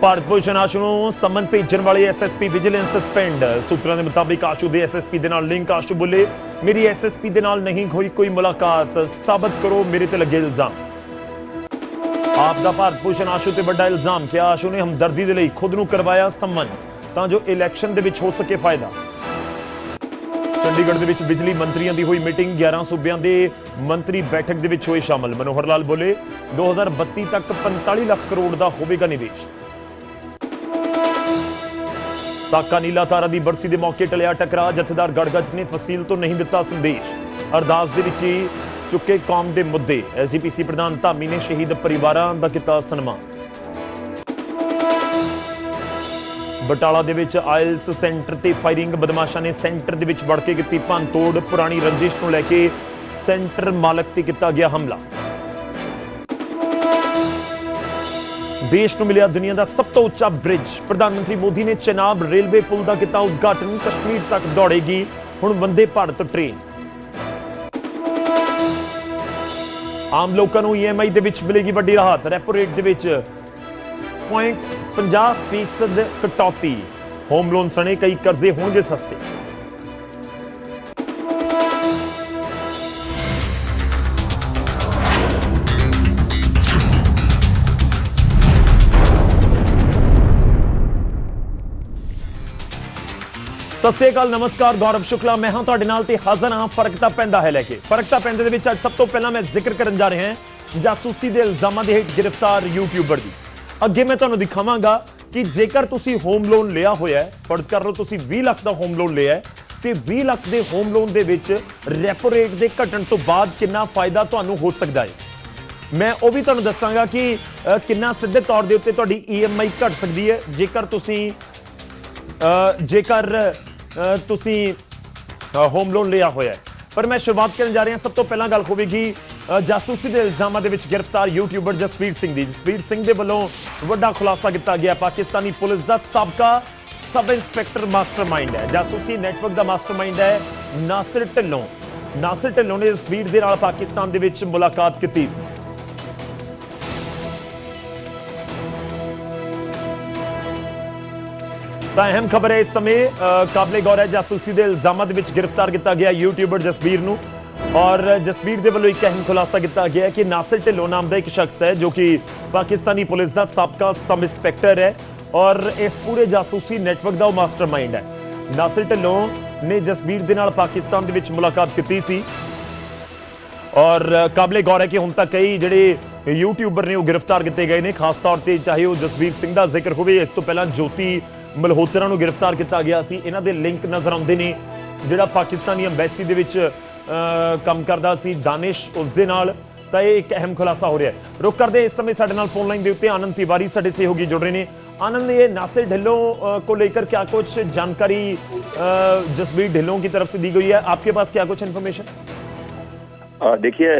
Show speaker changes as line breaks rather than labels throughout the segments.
ਭਾਰਤ ਭੂਸ਼ਣ ਆਸ਼ੂ ਨੂੰ ਸਮਨ ਭੇਜਣ ਵਾਲੇ ਐਸਐਸਪੀ ਵਿਜੀਲੈਂਸ ਸਸਪੈਂਡ ਸੂਤਰਾਂ ਦੇ ਮੁਤਾਬਿਕ ਆਸ਼ੂ ਦੇ ਐਸਐਸਪੀ ਦੇ ਨਾਲ ਲਿੰਕ। ਆਸ਼ੂ ਬੋਲੇ, ਮੇਰੀ ਐਸਐਸਪੀ ਦੇ ਨਾਲ ਨਹੀਂ ਹੋਈ ਕੋਈ ਮੁਲਾਕਾਤ। ਸਾਬਤ ਕਰੋ, ਮੇਰੇ ਤੇ ਲੱਗੇ ਇਲਜ਼ਾਮ। ਆਪ ਦਾ ਭਾਰਤ ਭੂਸ਼ਣ ਆਸ਼ੂ ਤੇ ਵੱਡਾ ਇਲਜ਼ਾਮ ਕਿ ਆਸ਼ੂ ਨੇ ਹਮਦਰਦੀ ਦੇ ਲਈ ਖੁਦ ਨੂੰ ਕਰਵਾਇਆ ਸੰਮਨ, ਤਾਂ ਜੋ ਇਲੈਕਸ਼ਨ ਦੇ ਵਿੱਚ ਹੋ ਸਕੇ ਫਾਇਦਾ। ਚੰਡੀਗੜ੍ਹ ਦੇ ਵਿੱਚ ਬਿਜਲੀ ਮੰਤਰੀਆਂ ਦੀ ਹੋਈ ਮੀਟਿੰਗ। 11 ਸੂਬਿਆਂ ਦੇ ਮੰਤਰੀ ਬੈਠਕ ਦੇ ਵਿੱਚ ਹੋਏ ਸ਼ਾਮਲ। ਮਨੋਹਰ ਲਾਲ ਬੋਲੇ 2032 ਤੱਕ 45 ਲੱਖ ਕਰੋੜ ਦਾ ਹੋਵੇਗਾ ਨਿਵੇਸ਼। ਸਾਕਾ ਨੀਲਾ ਤਾਰਾ ਦੀ ਬਰਸੀ ਦੇ ਮੌਕੇ ਟਲਿਆ ਟਕਰਾ। ਜਥੇਦਾਰ ਗੜਗੜ ਨੇ ਤਹਿਸੀਲ ਤੋਂ ਨਹੀਂ ਦਿੱਤਾ ਸੰਦੇਸ਼। ਅਰਦਾਸ ਦੇ ਵਿੱਚ ਹੀ ਚੁੱਕੇ ਕੌਮ ਦੇ ਮੁੱਦੇ। ਐਸਜੀਪੀਸੀ ਪ੍ਰਧਾਨ ਧਾਮੀ ਨੇ ਸ਼ਹੀਦ ਪਰਿਵਾਰਾਂ ਦਾ ਕੀਤਾ ਸਨਮਾਨ। ਬਟਾਲਾ ਦੇ ਵਿੱਚ ਆਇਲਸ ਸੈਂਟਰ ਤੇ ਫਾਇਰਿੰਗ। ਬਦਮਾਸ਼ਾਂ ਨੇ ਸੈਂਟਰ ਦੇ ਵਿੱਚ ਵੜ ਕੇ ਕੀਤੀ ਭੰਨਤੋੜ ਪੁਰਾਣੀ ਰੰਜਿਸ਼ ਨੂੰ ਲੈ ਕੇ ਸੈਂਟਰ ਮਾਲਕ ਤੇ ਕੀਤਾ ਗਿਆ ਹਮਲਾ। ਦੇਸ਼ ਨੂੰ ਮਿਲਿਆ ਦੁਨੀਆ ਦਾ ਸਭ ਤੋਂ ਉੱਚਾ ਬ੍ਰਿਜ ਪ੍ਰਧਾਨ ਮੰਤਰੀ ਮੋਦੀ ਨੇ ਚਨਾਬ ਰੇਲਵੇ ਪੁਲ ਦਾ ਕੀਤਾ ਉਦਘਾਟਨ, ਕਸ਼ਮੀਰ ਤੱਕ ਦੌੜੇਗੀ। ਹੁਣ ਵੰਦੇ ਭਾਰਤ ਟ੍ਰੇਨ ਆਮ ਲੋਕਾਂ ਨੂੰ ਈਐਮਆਈ ਦੇ ਵਿੱਚ ਮਿਲੇਗੀ ਵੱਡੀ ਰਾਹਤ। ਰੈਪੋ ਰੇਟ ਦੇ ਵਿੱਚ 0.50% ਕਟੌਤੀ। ਹੋਮ ਲੋਨ ਸਣੇ ਕਈ ਕਰਜ਼ੇ ਹੋਣਗੇ ਸਸਤੇ। ਸਤਿ ਸ਼੍ਰੀ ਅਕਾਲ, ਨਮਸਕਾਰ, ਗੌਰਵ ਸ਼ੁਕਲਾ। ਮੈਂ ਹਾਂ ਤੁਹਾਡੇ ਨਾਲ ਤੇ ਹਾਜ਼ਰ ਹਾਂ, ਫ਼ਰਕ ਤਾਂ ਪੈਂਦਾ ਹੈ ਲੈ ਕੇ। ਫ਼ਰਕ ਤਾਂ ਪੈਂਦੇ ਦੇ ਵਿੱਚ ਅੱਜ ਸਭ ਤੋਂ ਪਹਿਲਾਂ ਮੈਂ ਜ਼ਿਕਰ ਕਰਨ ਜਾ ਰਿਹਾ ਹਾਂ ਜਾਸੂਸੀ ਦੇ ਇਲਜ਼ਾਮਾਂ ਦੇ ਹੇਠ ਗ੍ਰਿਫਤਾਰ ਯੂਟਿਊਬਰ ਦੀ। ਅੱਗੇ ਮੈਂ ਤੁਹਾਨੂੰ ਦਿਖਾਵਾਂਗਾ ਕਿ ਜੇਕਰ ਤੁਸੀਂ ਹੋਮ ਲੋਨ ਲਿਆ ਹੋਇਆ ਹੈ, ਫਰਜ਼ ਕਰ ਲਓ ਤੁਸੀਂ 20 ਲੱਖ ਦਾ ਹੋਮ ਲੋਨ ਲਿਆ ਹੈ, ਤੇ 20 ਲੱਖ ਦੇ ਹੋਮ ਲੋਨ ਦੇ ਵਿੱਚ ਰੈਪੋ ਰੇਟ ਦੇ ਘਟਣ ਤੋਂ ਬਾਅਦ ਕਿੰਨਾ ਫਾਇਦਾ ਤੁਹਾਨੂੰ ਹੋ ਸਕਦਾ ਹੈ? ਮੈਂ ਉਹ ਵੀ ਤੁਹਾਨੂੰ ਦੱਸਾਂਗਾ ਕਿ ਕਿੰਨਾ ਸਿੱਧੇ ਤੌਰ ਦੇ ਉੱਤੇ ਤੁਹਾਡੀ EMI ਘਟ ਸਕਦੀ ਹੈ। ਜੇਕਰ ਤੁਸੀਂ ਜੇਕਰ ਤੁਸੀਂ ਹੋਮ ਲੋਨ ਲਿਆ ਹੋਇਆ ਹੈ। ਪਰ ਮੈਂ ਸ਼ੁਰੂਆਤ ਕਰਨ ਜਾ ਰਿਹਾ, ਸਭ ਤੋਂ ਪਹਿਲਾਂ ਗੱਲ ਹੋਵੇਗੀ ਜਾਸੂਸੀ ਦੇ ਇਲਜ਼ਾਮਾਂ ਦੇ ਵਿੱਚ ਗ੍ਰਿਫਤਾਰ ਯੂਟਿਊਬਰ ਜਸਵੀਰ ਸਿੰਘ ਦੀ। ਜਸਵੀਰ ਸਿੰਘ ਦੇ ਵੱਲੋਂ ਵੱਡਾ ਖੁਲਾਸਾ ਕੀਤਾ ਗਿਆ ਪਾਕਿਸਤਾਨੀ ਪੁਲਿਸ ਦਾ ਸਾਬਕਾ ਸਬ ਇੰਸਪੈਕਟਰ ਮਾਸਟਰਮਾਈਂਡ ਹੈ। ਜਾਸੂਸੀ ਨੈਟਵਰਕ ਦਾ ਮਾਸਟਰਮਾਈਂਡ ਹੈ ਨਾਸਿਰ ਢਿੱਲੋਂ। ਨਾਸਿਰ ਢਿੱਲੋਂ ਨੇ ਜਸਵੀਰ ਦੇ ਨਾਲ ਪਾਕਿਸਤਾਨ ਦੇ ਵਿੱਚ ਮੁਲਾਕਾਤ ਕੀਤੀ ਸੀ। ਤਾਂ ਅਹਿਮ ਖਬਰ ਹੈ ਇਸ ਸਮੇਂ ਕਾਬਲੇ ਗੌਰ ਹੈ ਜਾਸੂਸੀ ਦੇ ਇਲਜ਼ਾਮਾਂ ਦੇ ਵਿੱਚ ਗ੍ਰਿਫਤਾਰ ਕੀਤਾ ਗਿਆ ਯੂਟਿਊਬਰ ਜਸਬੀਰ ਨੂੰ। ਔਰ ਜਸਬੀਰ ਦੇ ਵੱਲੋਂ ਇੱਕ ਅਹਿਮ ਖੁਲਾਸਾ ਕੀਤਾ ਗਿਆ ਹੈ ਕਿ ਨਾਸਿਰ ਢਿੱਲੋਂ ਨਾਮ ਦਾ ਇੱਕ ਸ਼ਖਸ ਹੈ ਜੋ ਕਿ ਪਾਕਿਸਤਾਨੀ ਪੁਲਿਸ ਦਾ ਸਾਬਕਾ ਸਬ ਇੰਸਪੈਕਟਰ ਹੈ ਔਰ ਇਸ ਪੂਰੇ ਜਾਸੂਸੀ ਨੈਟਵਰਕ ਦਾ ਉਹ ਮਾਸਟਰਮਾਈਂਡ ਹੈ। ਨਾਸਿਰ ਢਿੱਲੋਂ ਨੇ ਜਸਬੀਰ ਦੇ ਨਾਲ ਪਾਕਿਸਤਾਨ ਦੇ ਵਿੱਚ ਮੁਲਾਕਾਤ ਕੀਤੀ ਸੀ। ਔਰ ਕਾਬਲੇ ਗੌਰ ਹੈ ਕਿ ਹੁਣ ਤੱਕ ਕਈ ਜਿਹੜੇ ਯੂਟਿਊਬਰ ਨੇ ਉਹ ਗ੍ਰਿਫਤਾਰ ਕੀਤੇ ਗਏ ਨੇ, ਖਾਸ ਤੌਰ ਤੇ ਚਾਹੇ ਉਹ ਜਸਬੀਰ ਸਿੰਘ ਦਾ ਜ਼ਿਕਰ ਹੋਵੇ, ਇਸ ਤੋਂ ਪਹਿਲਾਂ ਜੋਤੀ ਮਲਹੋਤਰਾ ਨੂੰ ਗ੍ਰਿਫਤਾਰ ਕੀਤਾ ਗਿਆ ਸੀ ਇਹਨਾਂ ਦੇ ਲਿੰਕ ਨਜ਼ਰ ਆਉਂਦੇ ਨੇ ਜਿਹੜਾ ਪਾਕਿਸਤਾਨੀ ਐਮਬੈਸੀ ਦੇ ਵਿੱਚ ਅਹ, ਕੰਮ ਕਰਦਾ ਸੀ ਦਾਨਿਸ਼ ਉਸ ਦੇ ਨਾਲ ਤਾਂ ਇਹ ਇੱਕ ਅਹਿਮ ਖੁਲਾਸਾ ਹੋ ਰਿਹਾ ਹੈ ਰੁਕ ਕਰਦੇ ਹਾਂ ਇਸ ਸਮੇਂ ਸਾਡੇ ਨਾਲ ਫੋਨ ਲਾਈਨ ਦੇ ਉੱਤੇ ਆਨੰਦ ਤਿਵਾਰੀ ਸਾਡੇ ਸਹਿਯੋਗੀ ਜੁੜ ਰਹੇ ਨੇ आनंद ये नासिर ढिल्लों अ, को लेकर क्या कुछ जानकारी अ, जसबीर ढिल्लों की तरफ से दी गई है आपके पास क्या कुछ इन्फॉर्मेशन
अ, देखिए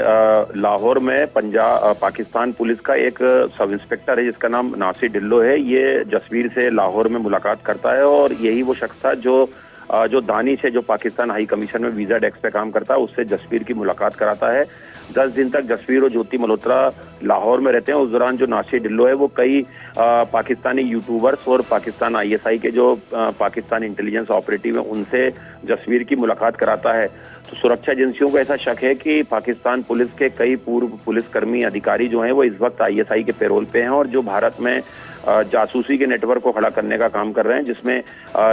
लाहौर में पंजाब पाकिस्तान पुलिस का एक सब इंस्पेक्टर है, जिसका नाम नासिर ढिल्लो है। ये जसवीर से लाहौर में मुलाकात करता है और यही वो शख्स था जो जो दानिश है, जो पाकिस्तान हाई कमीशन में वीज़ा डेस्क पे काम करता है, उससे जसवीर की मुलाकात कराता है। दस दिन तक जसवीर और ज्योति मल्होत्रा लाहौर में रहते हैं। उस दौरान जो नासिर डिल्लो है, वो कई पाकिस्तानी यूट्यूबर्स और पाकिस्तान आईएसआई के जो पाकिस्तान इंटेलिजेंस ऑपरेटिव है, उनसे जसवीर की मुलाकात कराता है। तो सुरक्षा एजेंसियों को ऐसा शक है कि पाकिस्तान पुलिस के कई पूर्व पुलिसकर्मी अधिकारी जो हैं, वो इस वक्त आईएसआई के पेरोल पे हैं और जो भारत में जासूसी के नेटवर्क को खड़ा करने का काम कर रहे हैं, जिसमें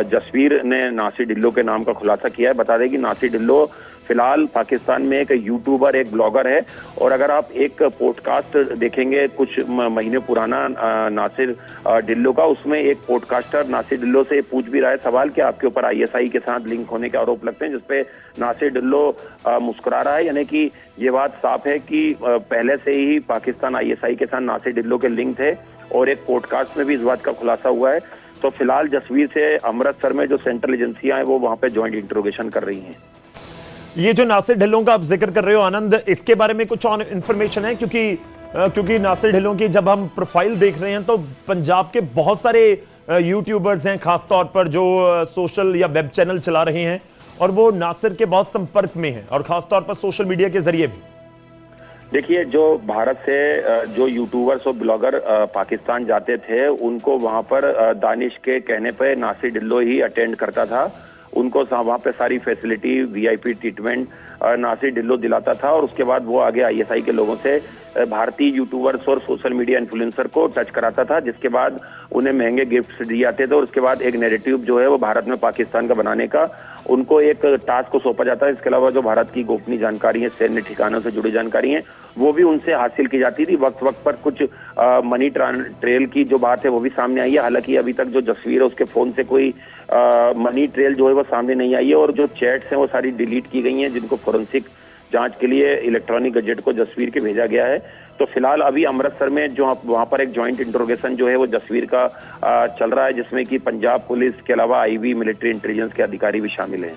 जसवीर ने नासिर ढिल्लो के नाम का खुलासा किया है। बता दें कि नासिर ढिल्लो फ़िलहाल पाकिस्तान में एक यूट्यूबर एक ब्लॉगर है, और अगर आप एक पॉडकास्ट देखेंगे कुछ महीने पुराना नासिर डिल्लो का, उसमें एक पॉडकास्टर नासिर डिल्लो से पूछ भी रहा है, सवाल कि आपके ऊपर आईएसआई के साथ लिंक होने के आरोप लगते हैं, जिसपे नासिर डिल्लो मुस्कुरा रहा है। यानी कि ये बात साफ़ है कि पहले से ही पाकिस्तान आईएसआई के साथ नासिर डिल्लो के लिंक थे। और एक पॉडकास्ट में भी इस बात का खुलासा हुआ है। तो फ़िलहाल जसवीर से अमृतसर में जो सेंट्रल एजेंसियाँ हैं वो वहाँ पे ज्वाइंट इंट्रोगेशन कर रही हैं।
ये जो नासिर ढिल्लों का आप ज़िक्र कर रहे हो, आनंद, इसके बारे में कुछ और इन्फॉर्मेशन है? क्योंकि क्योंकि नासिर ढिल्लों की जब हम प्रोफ़ाइल देख रहे हैं तो पंजाब के बहुत सारे यूट्यूबर्स हैं, खासतौर पर जो सोशल या वेब चैनल चला रहे हैं, और वो नासिर के बहुत संपर्क में हैं, और खासतौर पर सोशल मीडिया के ज़रिए भी।
देखिए, जो भारत से जो यूट्यूबर्स और ब्लॉगर पाकिस्तान जाते थे, उनको वहाँ पर दानिश के कहने पर नासिर डिल्लो ही अटेंड करता था। उनको वहाँ पे सारी facility VIP treatment Nasir Dhillon दिलाता था और उसके बाद वो आगे आईएसआई के लोगों से भारतीय यूट्यूबर्स और सोशल मीडिया इन्फ्लुएंसर को टच कराता था जिसके बाद उन्हें महँगे गिफ्ट्स दिए जाते थे और उसके बाद एक नेरेटिव जो है वो भारत में पाकिस्तान का बनाने का उनको एक टास्क को सौंपा जाता है। इसके अलावा जो भारत की गोपनीय जानकारी है सैन्य ठिकानों से जुड़ी जानकारी है वो भी उनसे हासिल की जाती थी। वक्त वक्त पर कुछ अ, मनी ट्रां- ट्रेल की जो बात है वो भी सामने आई है। हालाँकि अभी तक जो जस्वीर है उसके फ़ोन से कोई अ, मनी ट्रेल जो है वो सामने नहीं आई है और जो चैट्स हैं वो सारी डिलीट की गई हैं जिनको फोरेंसिक जांच के लिए इलेक्ट्रॉनिक गजेट को जसवीर के भेजा गया है तो फिलहाल अभी अमृतसर में जो आप- वहां पर एक जॉइंट इंट्रोगेशन जो है वो जसवीर का अ, चल रहा है जिसमें कि पंजाब पुलिस के अलावा आईवी मिलिट्री इंटेलिजेंस के अधिकारी भी शामिल हैं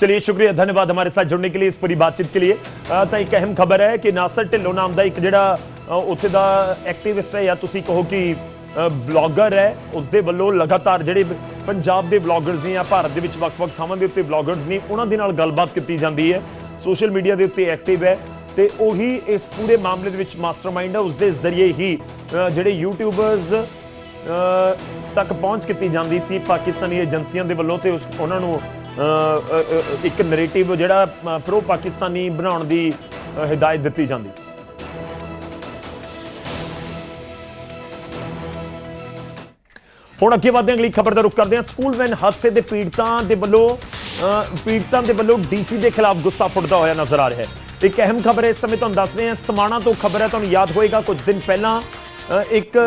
ਚਲਿਏ ਸ਼ੁਕਰੀਆ ਧੰਨਵਾਦ ਹਮਾਰੇ ਸਾਥ ਜੁੜਨੇ ਕੇ ਲਈ ਇਸ ਪੂਰੀ ਬਾਤਚੀਤ ਕੇ ਲਈ ਅ, ਤਾਂ ਇੱਕ ਅਹਿਮ ਖਬਰ ਹੈ ਕਿ ਨਾਸਰ ਢਿੱਲੋਂ ਨਾਮ ਦਾ ਇੱਕ ਜਿਹੜਾ ਅ, ਉੱਥੇ ਦਾ ਐਕਟਿਵਿਸਟ ਹੈ ਜਾਂ ਤੁਸੀਂ ਕਹੋ ਕਿ ਬਲੌਗਰ ਹੈ ਉਸ ਦੇ ਵੱਲੋਂ ਲਗਾਤਾਰ ਜਿਹੜੇ ਪੰਜਾਬ ਦੇ ਬਲੌਗਰਸ ਨੇ ਜਾਂ ਭਾਰਤ ਦੇ ਵਿੱਚ ਵੱਖ-ਵੱਖ ਥਾਵਾਂ ਦੇ ਉੱਤੇ ਬਲੌਗਰਸ ਨੇ ਉਹਨਾਂ ਦੇ ਨਾਲ ਗੱਲਬਾਤ ਕੀਤੀ ਜਾਂਦੀ ਹੈ। ਸੋਸ਼ਲ ਮੀਡੀਆ ਦੇ ਉੱਤੇ ਐਕਟਿਵ ਹੈ ਤੇ ਉਹੀ ਇਸ ਪੂਰੇ ਮਾਮਲੇ ਦੇ ਵਿੱਚ ਮਾਸਟਰਮਾਈਂਡ ਹੈ ਉਸ ਦੇ ਜ਼ਰੀਏ ਹੀ ਜਿਹੜੇ ਯੂਟਿਊਬਰਸ ਤੱਕ ਪਹੁੰਚ ਕੀਤੀ ਜਾਂਦੀ ਸੀ ਪਾਕਿਸਤਾਨੀ ਏਜੰਸੀਆਂ ਦੇ ਵੱਲੋਂ ਤੇ ਉਸ- ਉਹਨਾਂ ਨੂੰ ਇੱਕ ਨੈਰੇਟਿਵ ਜਿਹੜਾ ਪ੍ਰੋ ਪਾਕਿਸਤਾਨੀ ਬਣਾਉਣ ਦੀ ਅ, ਹਦਾਇਤ ਦਿੱਤੀ ਜਾਂਦੀ ਸੀ। ਹੁਣ ਅੱਗੇ ਵਧਦੇ ਹਾਂ, ਅਗਲੀ ਖਬਰ ਦਾ ਰੁਖ ਕਰਦੇ ਹਾਂ। ਸਕੂਲ ਵੈਨ ਹਾਦਸੇ ਦੇ ਪੀੜਤਾਂ ਦੇ ਵੱਲੋਂ ਪੀੜਤਾਂ ਦੇ ਵੱਲੋਂ ਡੀਸੀ ਦੇ ਖਿਲਾਫ ਗੁੱਸਾ ਫੁੱਟਦਾ ਹੋਇਆ ਨਜ਼ਰ ਆ ਰਿਹਾ ਹੈ। ਇੱਕ ਅਹਿਮ ਖਬਰ ਹੈ, ਇਸ ਸਮੇਂ ਤੁਹਾਨੂੰ ਦੱਸ ਰਹੇ ਹਾਂ, ਸਮਾਣਾ ਤੋਂ ਖਬਰ ਹੈ, ਤੁਹਾਨੂੰ ਯਾਦ ਹੋਏਗਾ, ਕੁਝ ਦਿਨ ਪਹਿਲਾਂ ਇੱਕ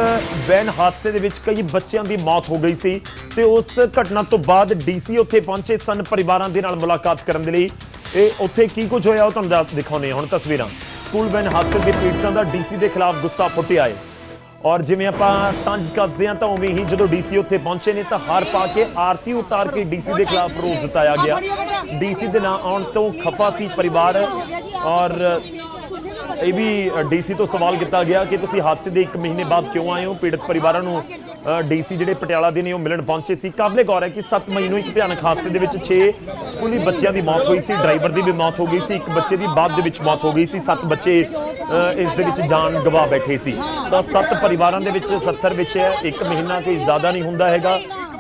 ਵੈਨ ਹਾਦਸੇ ਦੇ ਵਿੱਚ ਕਈ ਬੱਚਿਆਂ ਦੀ ਮੌਤ ਹੋ ਗਈ ਸੀ ਤੇ ਉਸ ਘਟਨਾ ਤੋਂ ਬਾਅਦ ਡੀਸੀ ਉੱਥੇ ਪਹੁੰਚੇ ਸਨ ਪਰਿਵਾਰਾਂ ਦੇ ਨਾਲ ਮੁਲਾਕਾਤ ਕਰਨ ਦੇ ਲਈ। ਇਹ ਉੱਥੇ ਕੀ ਕੁਝ ਹੋਇਆ ਉਹ ਤੁਹਾਨੂੰ ਦੱਸ- ਦਿਖਾਉਂਦੇ ਹਾਂ। ਹੁਣ ਤਸਵੀਰਾਂ। ਸਕੂਲ ਵੈਨ ਹਾਦਸੇ ਦੇ ਪੀੜਤਾਂ ਦਾ ਡੀਸੀ ਦੇ ਖਿਲਾਫ ਗੁੱਸਾ ਫੁੱਟਿਆ ਹੈ। ਔਰ ਜਿਵੇਂ ਆਪਾਂ ਸਾਂਝ ਕੱਸਦੇ ਹਾਂ ਤਾਂ ਉਵੇਂ ਹੀ ਜਦੋਂ ਡੀਸੀ ਉੱਥੇ ਪਹੁੰਚੇ ਨੇ ਤਾਂ ਹਾਰ ਪਾ ਕੇ ਆਰਤੀ ਉਤਾਰ ਕੇ ਡੀਸੀ ਦੇ ਖਿਲਾਫ ਰੋਸ ਜਤਾਇਆ ਗਿਆ। ਡੀਸੀ ਦੇ ਨਾਂ ਆਉਣ ਤੋਂ ਖਫਾ ਸੀ ਪਰਿਵਾਰ ਔਰ ਇਹ ਵੀ ਡੀਸੀ ਤੋਂ ਸਵਾਲ ਕੀਤਾ ਗਿਆ ਕਿ ਤੁਸੀਂ ਹਾਦਸੇ ਦੇ 1 ਮਹੀਨੇ ਬਾਅਦ ਕਿਉਂ ਆਏ ਹੋ? ਪੀੜਤ ਪਰਿਵਾਰਾਂ ਨੂੰ ਡੀਸੀ ਜਿਹੜੇ ਪਟਿਆਲਾ ਦੇ ਨੇ, ਉਹ ਮਿਲਣ ਪਹੁੰਚੇ ਸੀ। ਕਾਬਲੇ ਗੌਰ ਹੈ ਕਿ 7 ਮਈ ਨੂੰ ਇੱਕ ਭਿਆਨਕ ਹਾਦਸੇ ਦੇ ਵਿੱਚ 6 ਸਕੂਲੀ ਬੱਚਿਆਂ ਦੀ ਮੌਤ ਹੋਈ ਸੀ। ਡਰਾਈਵਰ ਦੀ ਵੀ ਮੌਤ ਹੋ ਗਈ ਸੀ। ਇੱਕ ਬੱਚੇ ਦੀ ਬਾਅਦ ਦੇ ਵਿੱਚ ਮੌਤ ਹੋ ਗਈ ਸੀ। 7 ਬੱਚੇ ਇਸ ਦੇ ਵਿੱਚ ਜਾਨ ਗਵਾ ਬੈਠੇ ਸੀ। ਤਾਂ 7 ਪਰਿਵਾਰਾਂ ਦੇ ਵਿੱਚ 70 ਵਿੱਚ ਹੈ। ਇੱਕ ਮਹੀਨਾ ਕੋਈ ਜ਼ਿਆਦਾ ਨਹੀਂ ਹੁੰਦਾ ਹੈਗਾ।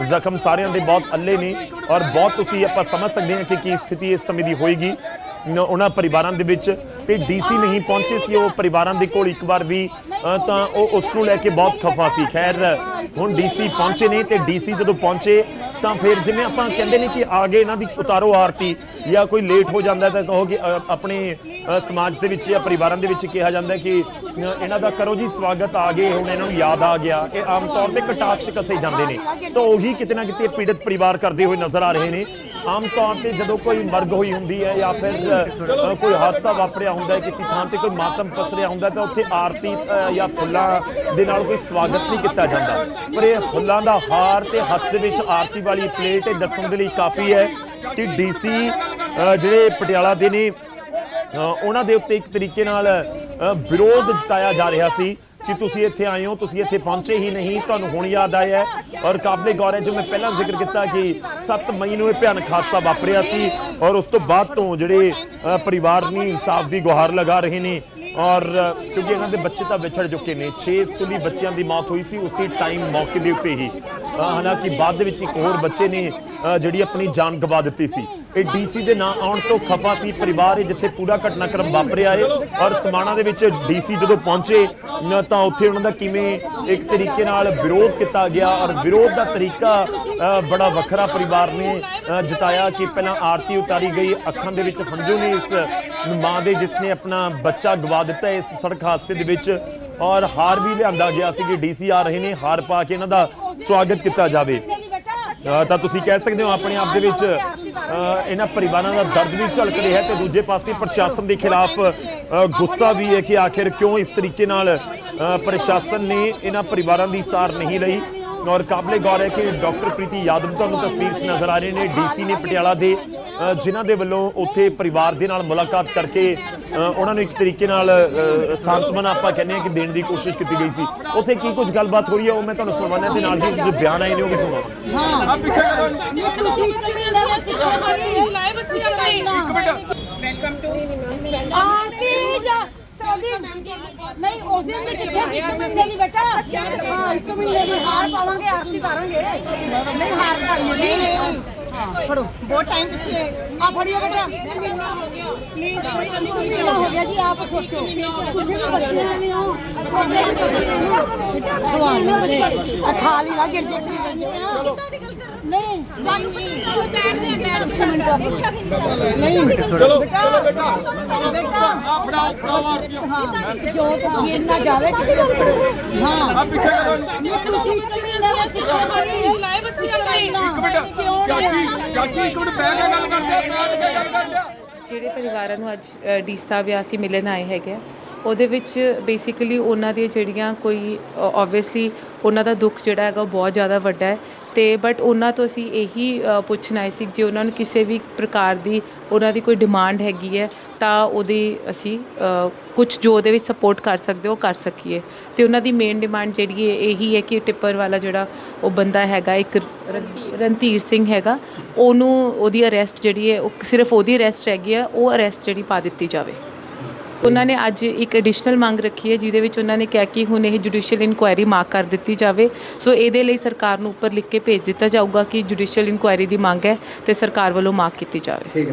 ਜ਼ਖਮ ਸਾਰਿਆਂ ਦੇ ਬਹੁਤ ਅੱਲੇ ਨੇ। ਔਰ ਬਹੁਤ ਤੁਸੀਂ ਆਪਾਂ ਸਮਝ ਸਕਦੇ ਹਾਂ ਕਿ ਕੀ ਸਥਿਤੀ ਇਸ ਸਮੇਂ ਦੀ ਹੋਏਗੀ। ਉਹਨਾਂ ਪਰਿਵਾਰਾਂ ਦੇ ਵਿੱਚ ਤੇ ਡੀਸੀ ਨਹੀਂ ਪਹੁੰਚੇ ਸੀ, ਉਹ ਪਰਿਵਾਰਾਂ ਦੇ ਕੋਲ ਇੱਕ ਵਾਰ ਵੀ ਤਾਂ ਉਹ ਉਸ ਨੂੰ ਲੈ ਕੇ ਬਹੁਤ ਖਫਾ ਸੀ। ਖੈਰ, ਹੁਣ ਡੀਸੀ ਪਹੁੰਚੇ ਨੇ ਤੇ ਡੀਸੀ ਜਦੋਂ ਪਹੁੰਚੇ, ਤਾਂ ਫਿਰ ਜਿਵੇਂ ਆਪਾਂ ਕਹਿੰਦੇ ਨੇ ਕਿ ਆਗੇ ਇਹਨਾਂ ਦੀ ਉਤਾਰੋ ਆਰਤੀ ਜਾਂ ਕੋਈ ਲੇਟ ਹੋ ਜਾਂਦਾ ਤਾਂ ਕਹੋ ਕਿ ਆਪਣੇ ਸਮਾਜ ਦੇ ਵਿੱਚ ਜਾਂ ਪਰਿਵਾਰਾਂ ਦੇ ਵਿੱਚ ਕਿਹਾ ਜਾਂਦਾ ਕਿ ਇਹਨਾਂ ਦਾ ਕਰੋ ਜੀ ਸਵਾਗਤ ਆ ਗਏ ਹੁਣ ਇਹਨਾਂ ਨੂੰ ਯਾਦ ਆ ਗਿਆ। ਇਹ ਆਮ ਤੌਰ ਤੇ ਕਟਾਕਸ਼ ਕਸੇ ਜਾਂਦੇ ਨੇ। ਤਾਂ ਉਹੀ ਕਿਤੇ ਨਾ ਕਿਤੇ ਪੀੜਤ ਪਰਿਵਾਰ ਕਰਦੇ ਹੋਏ ਨਜ਼ਰ ਆ ਰਹੇ ਨੇ। ਆਮ ਤੌਰ ਤੇ ਜਦੋਂ ਕੋਈ ਮਰਗ ਹੋਈ ਹੁੰਦੀ ਹੈ ਜਾਂ ਫਿਰ ਕੋਈ ਹਾਦਸਾ ਵਾਪਰਿਆ ਹੁੰਦਾ ਹੈ ਕਿਸੇ ਥਾਂ ਤੇ ਕੋਈ ਮਾਤਮ ਪਸਰਿਆ ਹੁੰਦਾ ਤਾਂ ਉੱਥੇ ਆਰਤੀ ਜਾਂ ਫੁੱਲਾਂ ਦੇ ਨਾਲ ਕੋਈ ਸਵਾਗਤ ਨਹੀਂ ਕੀਤਾ ਜਾਂਦਾ। ਪਰ ਇਹ ਫੁੱਲਾਂ ਦਾ ਹਾਰ ਤੇ ਹੱਥ ਦੇ ਵਿੱਚ ਆਰਤੀ ਵਾਲੀ ਪਲੇਟ ਇਹ ਦੱਸਣ ਦੇ ਲਈ ਕਾਫੀ ਹੈ ਕਿ ਡੀਸੀ ਜਿਹੜੇ ਪਟਿਆਲਾ ਦੇ ਨੇ ਉਹਨਾਂ ਦੇ ਉੱਤੇ ਇੱਕ ਤਰੀਕੇ ਨਾਲ ਵਿਰੋਧ ਜਤਾਇਆ ਜਾ ਰਿਹਾ ਸੀ। ਕਿ ਤੁਸੀਂ ਇੱਥੇ ਆਏ ਹੋ, ਤੁਸੀਂ ਇੱਥੇ ਪਹੁੰਚੇ ਹੀ ਨਹੀਂ, ਤੁਹਾਨੂੰ ਹੁਣ ਯਾਦ ਆਇਆ ਔਰ ਕਾਬਲੇ ਗੌਰ ਹੈ, ਜੋ ਮੈਂ ਪਹਿਲਾਂ ਜ਼ਿਕਰ ਕੀਤਾ ਕਿ 7 ਮਈ ਨੂੰ ਇਹ ਭਿਆਨਕ ਹਾਦਸਾ ਵਾਪਰਿਆ ਸੀ ਔਰ ਉਸ ਤੋਂ ਬਾਅਦ ਤੋਂ ਜਿਹੜੇ ਪਰਿਵਾਰ ਨੇ ਇਨਸਾਫ ਦੀ ਗੁਹਾਰ ਲਗਾ ਰਹੇ ਨੇ ਔਰ ਕਿਉਂਕਿ ਇਹਨਾਂ ਦੇ ਬੱਚੇ ਤਾਂ ਵਿਛੜ ਚੁੱਕੇ ਨੇ 6 ਸਕੂਲੀ ਬੱਚਿਆਂ ਦੀ ਮੌਤ ਹੋਈ ਸੀ ਉਸੇ ਟਾਈਮ ਮੌਕੇ ਦੇ ਉੱਤੇ ਹੀ। ਹਾਲਾਂਕਿ ਬਾਅਦ ਦੇ ਵਿੱਚ ਇੱਕ ਹੋਰ ਬੱਚੇ ਨੇ ਜਿਹੜੀ ਆਪਣੀ ਜਾਨ ਗਵਾ ਦਿੱਤੀ ਸੀ। ਇਹ ਡੀਸੀ ਦੇ ਨਾਂ ਆਉਣ ਤੋਂ ਖਫਾ ਸੀ ਪਰਿਵਾਰ ਇਹ ਜਿੱਥੇ ਪੂਰਾ ਘਟਨਾਕ੍ਰਮ ਵਾਪਰਿਆ ਏ। ਔਰ ਸਮਾਣਾ ਦੇ ਵਿੱਚ ਡੀਸੀ ਜਦੋਂ ਪਹੁੰਚੇ ਤਾਂ ਉੱਥੇ ਉਹਨਾਂ ਦਾ ਕਿਵੇਂ ਇੱਕ ਤਰੀਕੇ ਨਾਲ ਵਿਰੋਧ ਕੀਤਾ ਗਿਆ ਔਰ ਵਿਰੋਧ ਦਾ ਤਰੀਕਾ ਬੜਾ ਵੱਖਰਾ ਪਰਿਵਾਰ ਨੇ ਜਤਾਇਆ ਕਿ ਪਹਿਲਾਂ ਆਰਤੀ ਉਤਾਰੀ ਗਈ, ਅੱਖਾਂ ਦੇ ਵਿੱਚ ਹੰਝੂ ਨੇ ਇਸ ਮਾਂ ਦੇ ਜਿਸ ਨੇ ਆਪਣਾ ਬੱਚਾ ਗਵਾ ਦਿੱਤਾ ਇਸ ਸੜਕ ਹਾਦਸੇ ਦੇ ਵਿੱਚ। ਔਰ ਹਾਰ ਵੀ ਲਿਆਂਦਾ ਗਿਆ ਸੀ ਕਿ ਡੀਸੀ ਆ ਰਹੇ ਨੇ, ਹਾਰ ਪਾ ਕੇ ਇਹਨਾਂ ਦਾ ਸਵਾਗਤ ਕੀਤਾ ਜਾਵੇ। ਤਾਂ ਤੁਸੀਂ ਕਹਿ ਸਕਦੇ ਹੋ ਆਪਣੇ ਆਪ ਦੇ ਵਿੱਚ ਇਹਨਾਂ ਪਰਿਵਾਰਾਂ ਦਾ ਦਰਦ ਵੀ ਝਲਕ ਰਿਹਾ ਹੈ ਤੇ ਦੂਜੇ ਪਾਸੇ ਪ੍ਰਸ਼ਾਸਨ ਦੇ ਖਿਲਾਫ ਗੁੱਸਾ ਵੀ ਹੈ ਕਿ ਆਖਿਰ ਕਿਉਂ ਇਸ ਤਰੀਕੇ ਨਾਲ ਪ੍ਰਸ਼ਾਸਨ ਨੇ ਇਹਨਾਂ ਪਰਿਵਾਰਾਂ ਦੀ ਸਾਰ ਨਹੀਂ ਲਈ। ਔਰ ਕਾਬਲੇ ਗੌਰ ਹੈ ਕਿ ਡਾਕਟਰ ਪ੍ਰੀਤੀ ਯਾਦਵ ਤੁਹਾਨੂੰ ਤਸਵੀਰ 'ਚ ਨਜ਼ਰ ਆ ਰਹੇ ਨੇ। ਡੀਸੀ ਨੇ ਪਟਿਆਲਾ ਦੇ ਜਿਨ੍ਹਾਂ ਦੇ ਵੱਲੋਂ ਉੱਥੇ ਪਰਿਵਾਰ ਦੇ ਨਾਲ ਮੁਲਾਕਾਤ ਕਰਕੇ ਉਹਨਾਂ ਨੂੰ ਇੱਕ ਤਰੀਕੇ ਨਾਲ ਸਾਂਤਵਨਾ ਆਪਾਂ ਕਹਿੰਦੇ ਹਾਂ ਕਿ ਦੇਣ ਦੀ ਕੋਸ਼ਿਸ਼ ਕੀਤੀ ਗਈ ਸੀ। ਉੱਥੇ ਕੀ ਕੁਝ ਗੱਲਬਾਤ ਹੋ ਰਹੀ ਹੈ ਉਹ ਮੈਂ ਤੁਹਾਨੂੰ ਸੁਣਵਾਉਣਾ ਤੇ ਨਾਲ ਹੀ ਜੋ ਬਿਆਨ ਆਏ ਨੇ ਉਹ ਵੀ ਸੁਣਾਵਾਂਗਾ
ਲਾਏ ਬੱਚੇ ਆਪਣੇ ਇੱਕ ਮਿੰਟ। ਵੈਲਕਮ ਟੂ
ਆਰਤੀ ਜਾ।
ਤਰ੍ਹਾਂ ਦੀ ਨਹੀਂ ਉਸ ਦਿਨ ਦੀ ਕਿੱਥੇ ਸੀ? ਇੱਕ ਮਹੀਨੇ ਦੀ ਬੇਟਾ? ਹਾਂ ਇੱਕ ਮਹੀਨੇ ਦੀ ਹਾਰ ਪਾਵਾਂਗੇ ਆਰਤੀ ਕਰਾਂਗੇ ਨਹੀਂ ਹਾਰ ਪਾਈਏ ਨਹੀਂ। ਨਹੀਂ ਫੜੋ ਬਹੁਤ ਟਾਈਮ ਪਿੱਛੇ। ਆ ਫੜੀਓ ਬੇਟਾ। ਪਲੀਜ਼ ਕੋਈ ਗੱਲ ਨਹੀਂ ਹੋ ਗਿਆ ਜੀ ਆਪ ਸੋਚੋ। ਤੁਸੀਂ ਵੀ ਬੱਚੇ ਨਹੀਂ ਹੋ। ਥਾਲੀ ਨਾ ਗਿਰ ਜੇ ਨਹੀਂ
ਤੁਹਾਨੂੰ ਪਤਾ ਨਹੀਂ ਕੰਮ ਬੈਠਦੇ ਆ ਮੈਡਮ
ਨਹੀਂ ਚਲੋ ਚਲੋ ਬੇਟਾ ਆ ਫੜਾਓ ਫੜਾਓ ਹਾਂ ਜੋ ਤਾਂ ਇੰਨਾ ਜਾਵੇ ਕਿਸੇ ਦਾ ਹਾਂ। ਆ ਪਿੱਛੇ ਕਰੋ। ਤੁਸੀਂ ਇੱਕ ਮਹੀਨੇ ਦਾ ਕਿੱਥੇ
ਲਾਏ ਬੱਚੇ ਆਪਣੇ
ਇੱਕ ਮਿੰਟ। ਚਾਚੀ
ਚਾਚੀ ਇੱਕ ਮਿੰਟ ਬਹਿ ਕੇ ਗੱਲ ਕਰਦੇ ਆ ਬੈਠ ਕੇ ਗੱਲ ਕਰਦੇ ਆ।
ਜਿਹੜੇ ਪਰਿਵਾਰਾਂ ਨੂੰ ਅੱਜ ਡੀਸਾ ਵਿਆਸੀ ਮਿਲਣ ਆਏ ਹੈਗੇ ਆ, ਉਹਦੇ ਵਿੱਚ ਬੇਸਿਕਲੀ ਉਹਨਾਂ ਦੀਆਂ ਜਿਹੜੀਆਂ ਕੋਈ ਆਬਵੀਅਸਲੀ ਉਹਨਾਂ ਦਾ ਦੁੱਖ ਜਿਹੜਾ ਹੈਗਾ ਉਹ ਬਹੁਤ ਜ਼ਿਆਦਾ ਵੱਡਾ ਹੈ। ਤੇ ਬਟ ਉਹਨਾਂ ਤੋਂ ਅਸੀਂ ਇਹੀ ਪੁੱਛਣ ਸੀ ਜੇ ਉਹਨਾਂ ਨੂੰ ਕਿਸੇ ਵੀ ਪ੍ਰਕਾਰ ਦੀ ਉਹਨਾਂ ਦੀ ਕੋਈ ਡਿਮਾਂਡ ਹੈਗੀ ਹੈ ਤਾਂ ਉਹਦੀ ਅਸੀਂ ਕੁਝ ਜੋ ਉਹਦੇ ਵਿੱਚ ਸਪੋਰਟ ਕਰ ਸਕਦੇ ਹੋ ਉਹ ਕਰ ਸਕੀਏ। ਤੇ ਉਹਨਾਂ ਦੀ ਮੇਨ ਡਿਮਾਂਡ ਜਿਹੜੀ ਹੈ ਇਹੀ ਹੈ ਕਿ ਟਿੱਪਰ ਵਾਲਾ ਜਿਹੜਾ ਉਹ ਬੰਦਾ ਹੈਗਾ ਇੱਕ ਰਣਧੀਰ- ਰਣਧੀਰ ਸਿੰਘ ਹੈਗਾ ਉਹਨੂੰ ਉਹਦੀ ਅਰੈਸਟ ਜਿਹੜੀ ਹੈ ਉਹ ਸਿਰਫ ਉਹਦੀ ਅਰੈਸਟ ਹੈਗੀ ਆ ਉਹ ਅਰੈਸਟ ਜਿਹੜੀ ਪਾ ਦਿੱਤੀ ਜਾਵੇ। ਉਹਨਾਂ ਨੇ ਅੱਜ ਇੱਕ ਐਡੀਸ਼ਨਲ ਮੰਗ ਰੱਖੀ ਹੈ ਜਿਹਦੇ ਵਿੱਚ ਉਹਨਾਂ ਨੇ ਕਿਹਾ ਕਿ ਹੁਣ ਇਹ ਜੁਡੀਸ਼ੀਅਲ ਇਨਕੁਆਇਰੀ ਮਾਰਕ ਕਰ ਦਿੱਤੀ ਜਾਵੇ। ਸੋ ਇਹਦੇ ਲਈ ਸਰਕਾਰ ਨੂੰ ਉੱਪਰ ਲਿਖ ਕੇ ਭੇਜ ਦਿੱਤਾ ਜਾਊਗਾ ਕਿ ਜੁਡੀਸ਼ੀਅਲ ਇਨਕੁਆਇਰੀ ਦੀ ਮੰਗ ਹੈ ਤੇ ਸਰਕਾਰ ਵੱਲੋਂ ਮਾਰਕ ਕੀਤੀ ਜਾਵੇ।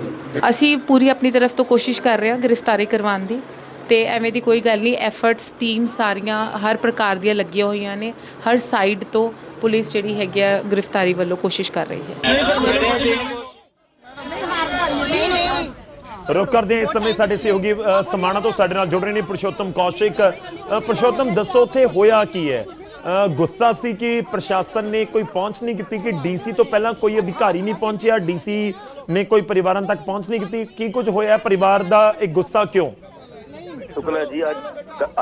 ਅਸੀਂ ਪੂਰੀ ਆਪਣੀ ਤਰਫ ਤੋਂ ਕੋਸ਼ਿਸ਼ ਕਰ ਰਹੇ ਹਾਂ ਗ੍ਰਿਫਤਾਰੀ ਕਰਵਾਉਣ ਦੀ ਤੇ ਐਵੇਂ ਦੀ ਕੋਈ ਗੱਲ ਨਹੀਂ ਐਫਰਟਸ ਟੀਮ ਸਾਰੀਆਂ ਹਰ ਪ੍ਰਕਾਰ ਦੀਆਂ ਲੱਗੀਆਂ ਹੋਈਆਂ ਨੇ। ਹਰ ਸਾਈਡ ਤੋਂ ਪੁਲਿਸ ਜਿਹੜੀ ਹੈਗੀ ਆ ਗ੍ਰਿਫਤਾਰੀ ਵੱਲੋਂ ਕੋਸ਼ਿਸ਼ ਕਰ ਰਹੀ ਹੈ।
ਰੁਕ ਕਰਦੇ ਹਾਂ ਇਸ ਸਮੇਂ ਸਾਡੇ ਸਹਿਯੋਗੀ ਅ, ਸਮਾਣਾ ਤੋਂ ਸਾਡੇ ਨਾਲ ਜੁੜ ਰਹੇ ਨੇ ਪੁਰਸ਼ੋਤਮ ਕੌਸ਼ਿਕ। ਅ, ਪੁਰਸ਼ੋਤਮ ਦੱਸੋ ਉੱਥੇ ਹੋਇਆ ਕੀ ਹੈ? ਅ, ਗੁੱਸਾ ਸੀ ਕਿ ਪ੍ਰਸ਼ਾਸਨ ਨੇ ਕੋਈ ਪਹੁੰਚ ਨਹੀਂ ਕੀਤੀ ਕਿ ਡੀਸੀ ਤੋਂ ਪਹਿਲਾਂ ਕੋਈ ਅਧਿਕਾਰੀ ਨਹੀਂ ਪਹੁੰਚਿਆ? ਡੀਸੀ ਨੇ ਕੋਈ ਪਰਿਵਾਰਾਂ ਤੱਕ ਪਹੁੰਚ ਨਹੀਂ ਕੀਤੀ? ਕੀ ਕੁਝ ਹੋਇਆ? ਪਰਿਵਾਰ ਦਾ ਇਹ ਗੁੱਸਾ ਕਿਉਂ?
ਸ਼ੁਕਲਾ ਜੀ ਅੱਜ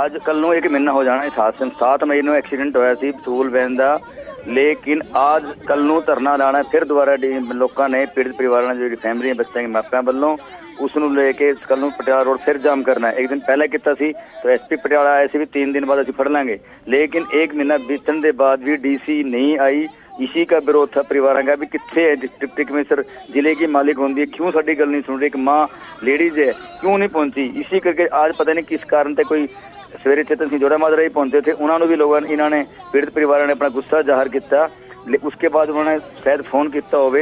ਅੱਜ ਕੱਲ ਨੂੰ ਇੱਕ ਮਹੀਨਾ ਹੋ ਜਾਣਾ ਹੈ 7 7 ਮਈ ਨੂੰ ਐਕਸੀਡੈਂਟ ਹੋਇਆ ਸੀ ਸਕੂਲ ਵੈਨ ਦਾ। ਲੇਕਿਨ ਅੱਜ ਕੱਲ ਨੂੰ ਧਰਨਾ ਲਾਣਾ ਫਿਰ ਦੁਬਾਰਾ ਡੀ- ਲੋਕਾਂ ਨੇ ਪੀੜਤ ਪਰਿਵਾਰਾਂ ਨੇ ਜਿਹੜੀ ਫੈਮਿਲੀਆਂ ਬੱਚਿਆਂ ਦੇ ਮਾਪਿਆਂ ਵੱਲੋਂ ਉਸ ਨੂੰ ਲੈ ਕੇ ਕੱਲ ਨੂੰ ਪਟਿਆਲਾ ਰੋਡ ਫਿਰ ਜਾਮ ਕਰਨਾ ਹੈ ਇੱਕ ਦਿਨ ਪਹਿਲਾਂ ਕੀਤਾ ਸੀ ਤਾਂ ਐਸਪੀ ਪਟਿਆਲਾ ਆਏ ਸੀ ਵੀ 3 ਦਿਨ ਬਾਅਦ ਅਸੀਂ ਫੜ ਲਾਂਗੇ लेकिन एक महीना बीतने के बाद भी डीसी नहीं आई इसी का विरोध था परिवार का भी कितने है डिप्टी कमिश्नर जिले की मालिक होती है क्यों साड़ी गल नहीं सुन रही एक माँ लेडीज है क्यों नहीं पहुंची इसी करके आज पता नहीं किस कारण से कोई ਸਵੇਰੇ ਚੇਤਨ ਸਿੰਘ ਜੋੜਾ ਮਾਜਰਾ ਹੀ ਪਹੁੰਚੇ थे ਉਹਨਾਂ ਨੂੰ ਵੀ ਲੋਕਾਂ ਨੇ ਇਹਨਾਂ ਨੇ ਪੀੜਤ ਪਰਿਵਾਰਾਂ ਨੇ ਆਪਣਾ ਗੁੱਸਾ ਜ਼ਾਹਰ ਕੀਤਾ ले- उसके बाद उन्होंने शायद फोन किया होवे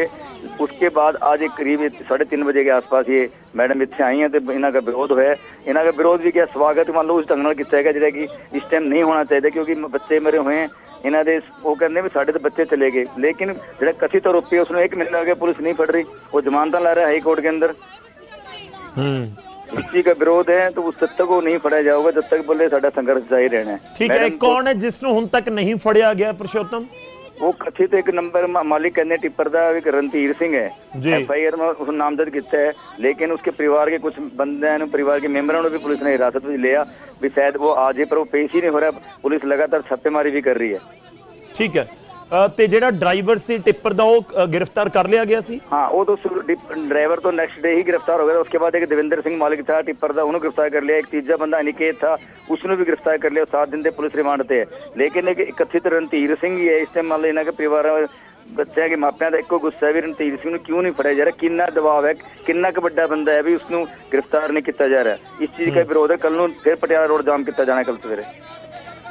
उसके बाद आज एक करीब साढ़े तीन बजे के आसपास ये मैडम इतने आई हैं तो इन्हों का विरोध होया इन्हों का विरोध भी क्या स्वागत मान लो उस ढंग ਨਾਲ ਕੀਤਾ ਹੈਗਾ ਜਿਹੜਾ ਕਿ ਇਸ ਟਾਈਮ ਨਹੀਂ ਹੋਣਾ ਚਾਹੀਦਾ ਕਿਉਂਕਿ ਮ- ਬੱਚੇ ਮਰੇ ਹੋਏ हैं ਇਹਨਾਂ ਦੇ ਉਹ ਕਹਿੰਦੇ ਵੀ ਸਾਡੇ ਤਾਂ ਬੱਚੇ ਚਲੇ ਗਏ ਲੇਕਿਨ ਜਿਹੜਾ ਕਥਿਤ ਆਰੋਪੀ ਹੈ ਉਸ ਨੂੰ ਇੱਕ ਮਹੀਨਾ ਹੋ ਗਿਆ ਪੁਲਿਸ नहीं फड़ रही वो जमानत ला रहा है हाई कोर्ट के अंदर
ਹੂੰ
इसी का विरोध है तो उस तब तक वो नहीं फड़ा जाएगा जब तक बोले साडा संघर्ष जारी रहना है
ਠੀਕ ਹੈ
मैडम को-
ਕੌਣ ਹੈ ਜਿਸ ਨੂੰ ਹੁਣ ਤੱਕ ਨਹੀਂ ਫੜਿਆ ਗਿਆ ਪੁਰਸ਼ੋਤਮ
ਉਹ ਕਥਿਤ ਇੱਕ ਨੰਬਰ मा- मालिक कहने टिप्पर ਦਾ ਇੱਕ ਰਣਧੀਰ ਸਿੰਘ ਹੈ
ਜੀ।
ਐਫ ਆਈ ਆਰ में ਉਸ ਨੂੰ ਨਾਮਜ਼ਦ ਕੀਤਾ ਹੈ ਲੇਕਿਨ ਉਸਕੇ ਪਰਿਵਾਰ के कुछ ਬੰਦਿਆਂ ਨੂੰ ਪਰਿਵਾਰ के ਮੈਂਬਰਾਂ ਨੂੰ ਵੀ ਪੁਲਿਸ ਨੇ ਹਿਰਾਸਤ ਵਿੱਚ ਲਿਆ ਵੀ ਸ਼ਾਇਦ ਉਹ ਆ ਜੇ ਪਰ ਉਹ ਪੇਸ਼ ਹੀ ਨਹੀਂ ਹੋ ਰਿਹਾ ਪੁਲਿਸ ਲਗਾਤਾਰ ਛਾਪੇਮਾਰੀ ਵੀ ਕਰ ਰਹੀ ਹੈ
ਠੀਕ ਹੈ ਅ, ਤੇ ਜਿਹੜਾ ਡਰਾਈਵਰ ਸੀ ਟਿੱਪਰ ਦਾ ਉਹ ਅ, ਗ੍ਰਿਫਤਾਰ ਕਰ ਲਿਆ ਗਿਆ ਸੀ
हाँ वो तो ड्राइवर तो नेक्स्ट डे ही गिरफ्तार हो गया उसके बाद एक देवेंद्र सिंह मालिक था टिप्पर था उन्होंने गिरफ्तार कर लिया एक तीसरा बंदा अनिकेत था उसने भी गिरफ्तार कर लिया सात दिन तक पुलिस रिमांड पे है लेकिन एक कथित रणधीर सिंह ही है इस टाइम मान लो इन्हों के परिवार ਬੱਚਿਆਂ ਦੇ ਮਾਪਿਆਂ ਦਾ ਇੱਕੋ ਗੁੱਸਾ ਹੈ ਵੀ ਰਣਧੀਰ ਸਿੰਘ ਨੂੰ ਕਿਉਂ ਨਹੀਂ ਫੜਿਆ ਜਾ ਰਿਹਾ ਕਿੰਨਾ ਦਬਾਅ ਹੈ ਕਿੰਨਾ ਕੁ ਵੱਡਾ ਬੰਦਾ ਹੈ ਵੀ ਉਸ ਨੂੰ ਗ੍ਰਿਫਤਾਰ ਨਹੀਂ ਕੀਤਾ ਜਾ ਰਿਹਾ ਇਸ ਚੀਜ਼ ਦਾ ਵਿਰੋਧ ਹੈ ਕੱਲ ਨੂੰ ਫਿਰ ਪਟਿਆਲਾ ਰੋਡ ਜਾਮ ਕੀਤਾ ਜਾਣਾ ਕੱਲ ਸਵੇਰੇ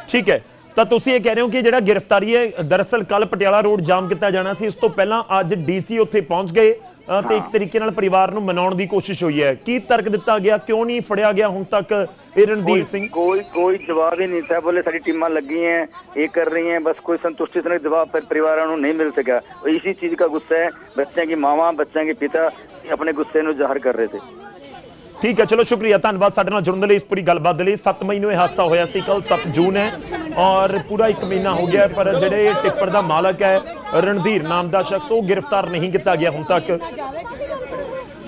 ਠੀਕ ਹੈ ਤਾਂ ਤੁਸੀਂ ਇਹ ਕਹਿ ਰਹੇ ਹੋ ਕਿ ਜਿਹੜਾ ਗ੍ਰਿਫਤਾਰੀ ਹੈ ਦਰਅਸਲ ਕੱਲ ਪਟਿਆਲਾ ਰੋਡ ਜਾਮ ਕੀਤਾ ਜਾਣਾ ਸੀ। ਇਸ ਤੋਂ ਪਹਿਲਾਂ ਅੱਜ ਡੀਸੀ ਉੱਥੇ ਪਹੁੰਚ ਗਏ ਤੇ ਇੱਕ ਤਰੀਕੇ ਨਾਲ ਪਰਿਵਾਰ ਨੂੰ ਮਨਾਉਣ ਦੀ ਕੋਸ਼ਿਸ਼ ਹੋਈ ਹੈ। ਕੀ ਤਰਕ ਦਿੱਤਾ ਗਿਆ? ਕਿਉਂ ਨਹੀਂ ਫੜਿਆ ਗਿਆ ਹੁਣ ਤੱਕ ਇਹ ਰਣਦੀਪ ਸਿੰਘ?
ਕੋਈ ਕੋਈ ਜਵਾਬ ਹੀ ਨਹੀਂ। ਸਾਹਿਬ ਬੋਲੇ ਸਾਡੀ ਟੀਮਾਂ ਲੱਗੀਆਂ ਇਹ ਕਰ ਰਹੀ हैं ਬਸ ਕੋਈ ਸੰਤੁਸ਼ਟਿਜਨਕ ਜਵਾਬ ਪਰ ਪਰਿਵਾਰਾਂ ਨੂੰ ਨਹੀਂ ਮਿਲ ਸਕਿਆ। ਇਸੇ ਚੀਜ਼ ਦਾ ਗੁੱਸਾ ਹੈ। ਬੱਚਿਆਂ ਦੀ ਮਾਵਾਂ ਬੱਚਿਆਂ ਦੇ ਪਿਤਾ ਆਪਣੇ ਗੁੱਸੇ ਨੂੰ ਜ਼ਾਹਰ ਕਰ ਰਹੇ ਸੀ।
ਠੀਕ ਹੈ, ਚਲੋ ਸ਼ੁਕਰੀਆ, ਧੰਨਵਾਦ ਸਾਡੇ ਨਾਲ ਜੁੜਨ ਦੇ ਲਈ ਇਸ ਪੂਰੀ ਗੱਲਬਾਤ ਦੇ ਲਈ। 7 ਮਈ ਨੂੰ ਇਹ ਹਾਦਸਾ ਹੋਇਆ ਸੀ ਕੱਲ 7 ਜੂਨ ਹੈ ਔਰ ਪੂਰਾ 1 ਮਹੀਨਾ ਹੋ ਗਿਆ ਪਰ ਜਿਹੜੇ ਟਿੱਪਰ ਦਾ ਮਾਲਕ ਹੈ, ਰਣਧੀਰ ਨਾਮ ਦਾ ਸ਼ਖਸ, ਉਹ ਗ੍ਰਿਫਤਾਰ ਨਹੀਂ ਕੀਤਾ ਗਿਆ ਹੁਣ ਤੱਕ।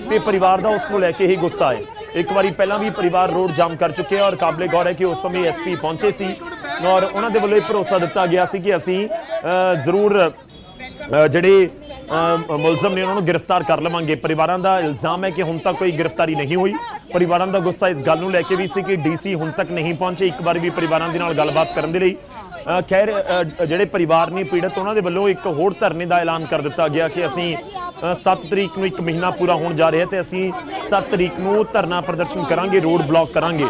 ਤੇ ਪਰਿਵਾਰ ਦਾ ਉਸ ਨੂੰ ਲੈ ਕੇ ਹੀ ਗੁੱਸਾ ਹੈ। ਇੱਕ ਵਾਰੀ ਪਹਿਲਾਂ ਵੀ ਪਰਿਵਾਰ ਰੋਡ ਜਾਮ ਕਰ ਚੁੱਕੇ ਔਰ ਕਾਬਲੇ ਗੌਰ ਹੈ ਕਿ ਉਸ ਸਮੇਂ ਐਸਪੀ ਪਹੁੰਚੇ ਸੀ ਔਰ ਉਹਨਾਂ ਦੇ ਵੱਲੋਂ ਇਹ ਭਰੋਸਾ ਦਿੱਤਾ ਗਿਆ ਸੀ ਕਿ ਅਸੀਂ ਜ਼ਰੂਰ ਜਿਹੜੇ ਮੁਲਜ਼ਮ ਨੇ ਉਹਨਾਂ ਨੂੰ ਗ੍ਰਿਫਤਾਰ ਕਰ ਲਵਾਂਗੇ। ਪਰਿਵਾਰਾਂ ਦਾ ਇਲਜ਼ਾਮ ਹੈ ਕਿ ਹੁਣ ਤੱਕ ਕੋਈ ਗ੍ਰਿਫਤਾਰੀ ਨਹੀਂ ਹੋਈ। ਪਰਿਵਾਰਾਂ ਦਾ ਗੁੱਸਾ ਇਸ ਗੱਲ ਨੂੰ ਲੈ ਕੇ ਵੀ ਸੀ ਕਿ ਡੀਸੀ ਹੁਣ ਤੱਕ ਨਹੀਂ ਪਹੁੰਚੇ। ਇੱਕ ਵਾਰ ਵੀ ਪਰਿਵਾਰਾਂ ਦੇ ਨਾਲ ਗੱਲਬਾਤ ਕਰਨ ਦੇ ਲਈ। ਖੈਰ ਜਿਹੜੇ ਪਰਿਵਾਰ ਨੇ ਪੀੜਤ, ਉਹਨਾਂ ਦੇ ਵੱਲੋਂ ਇੱਕ ਹੋਰ ਧਰਨੇ ਦਾ ਐਲਾਨ ਕਰ ਦਿੱਤਾ ਗਿਆ ਕਿ ਅਸੀਂ 7 ਤਰੀਕ ਨੂੰ ਇੱਕ ਮਹੀਨਾ ਪੂਰਾ ਹੋਣ ਜਾ ਰਿਹਾ ਤੇ ਅਸੀਂ 7 ਤਰੀਕ ਨੂੰ ਧਰਨਾ ਪ੍ਰਦਰਸ਼ਨ ਕਰਾਂਗੇ, ਰੋਡ ਬਲੌਕ ਕਰਾਂਗੇ।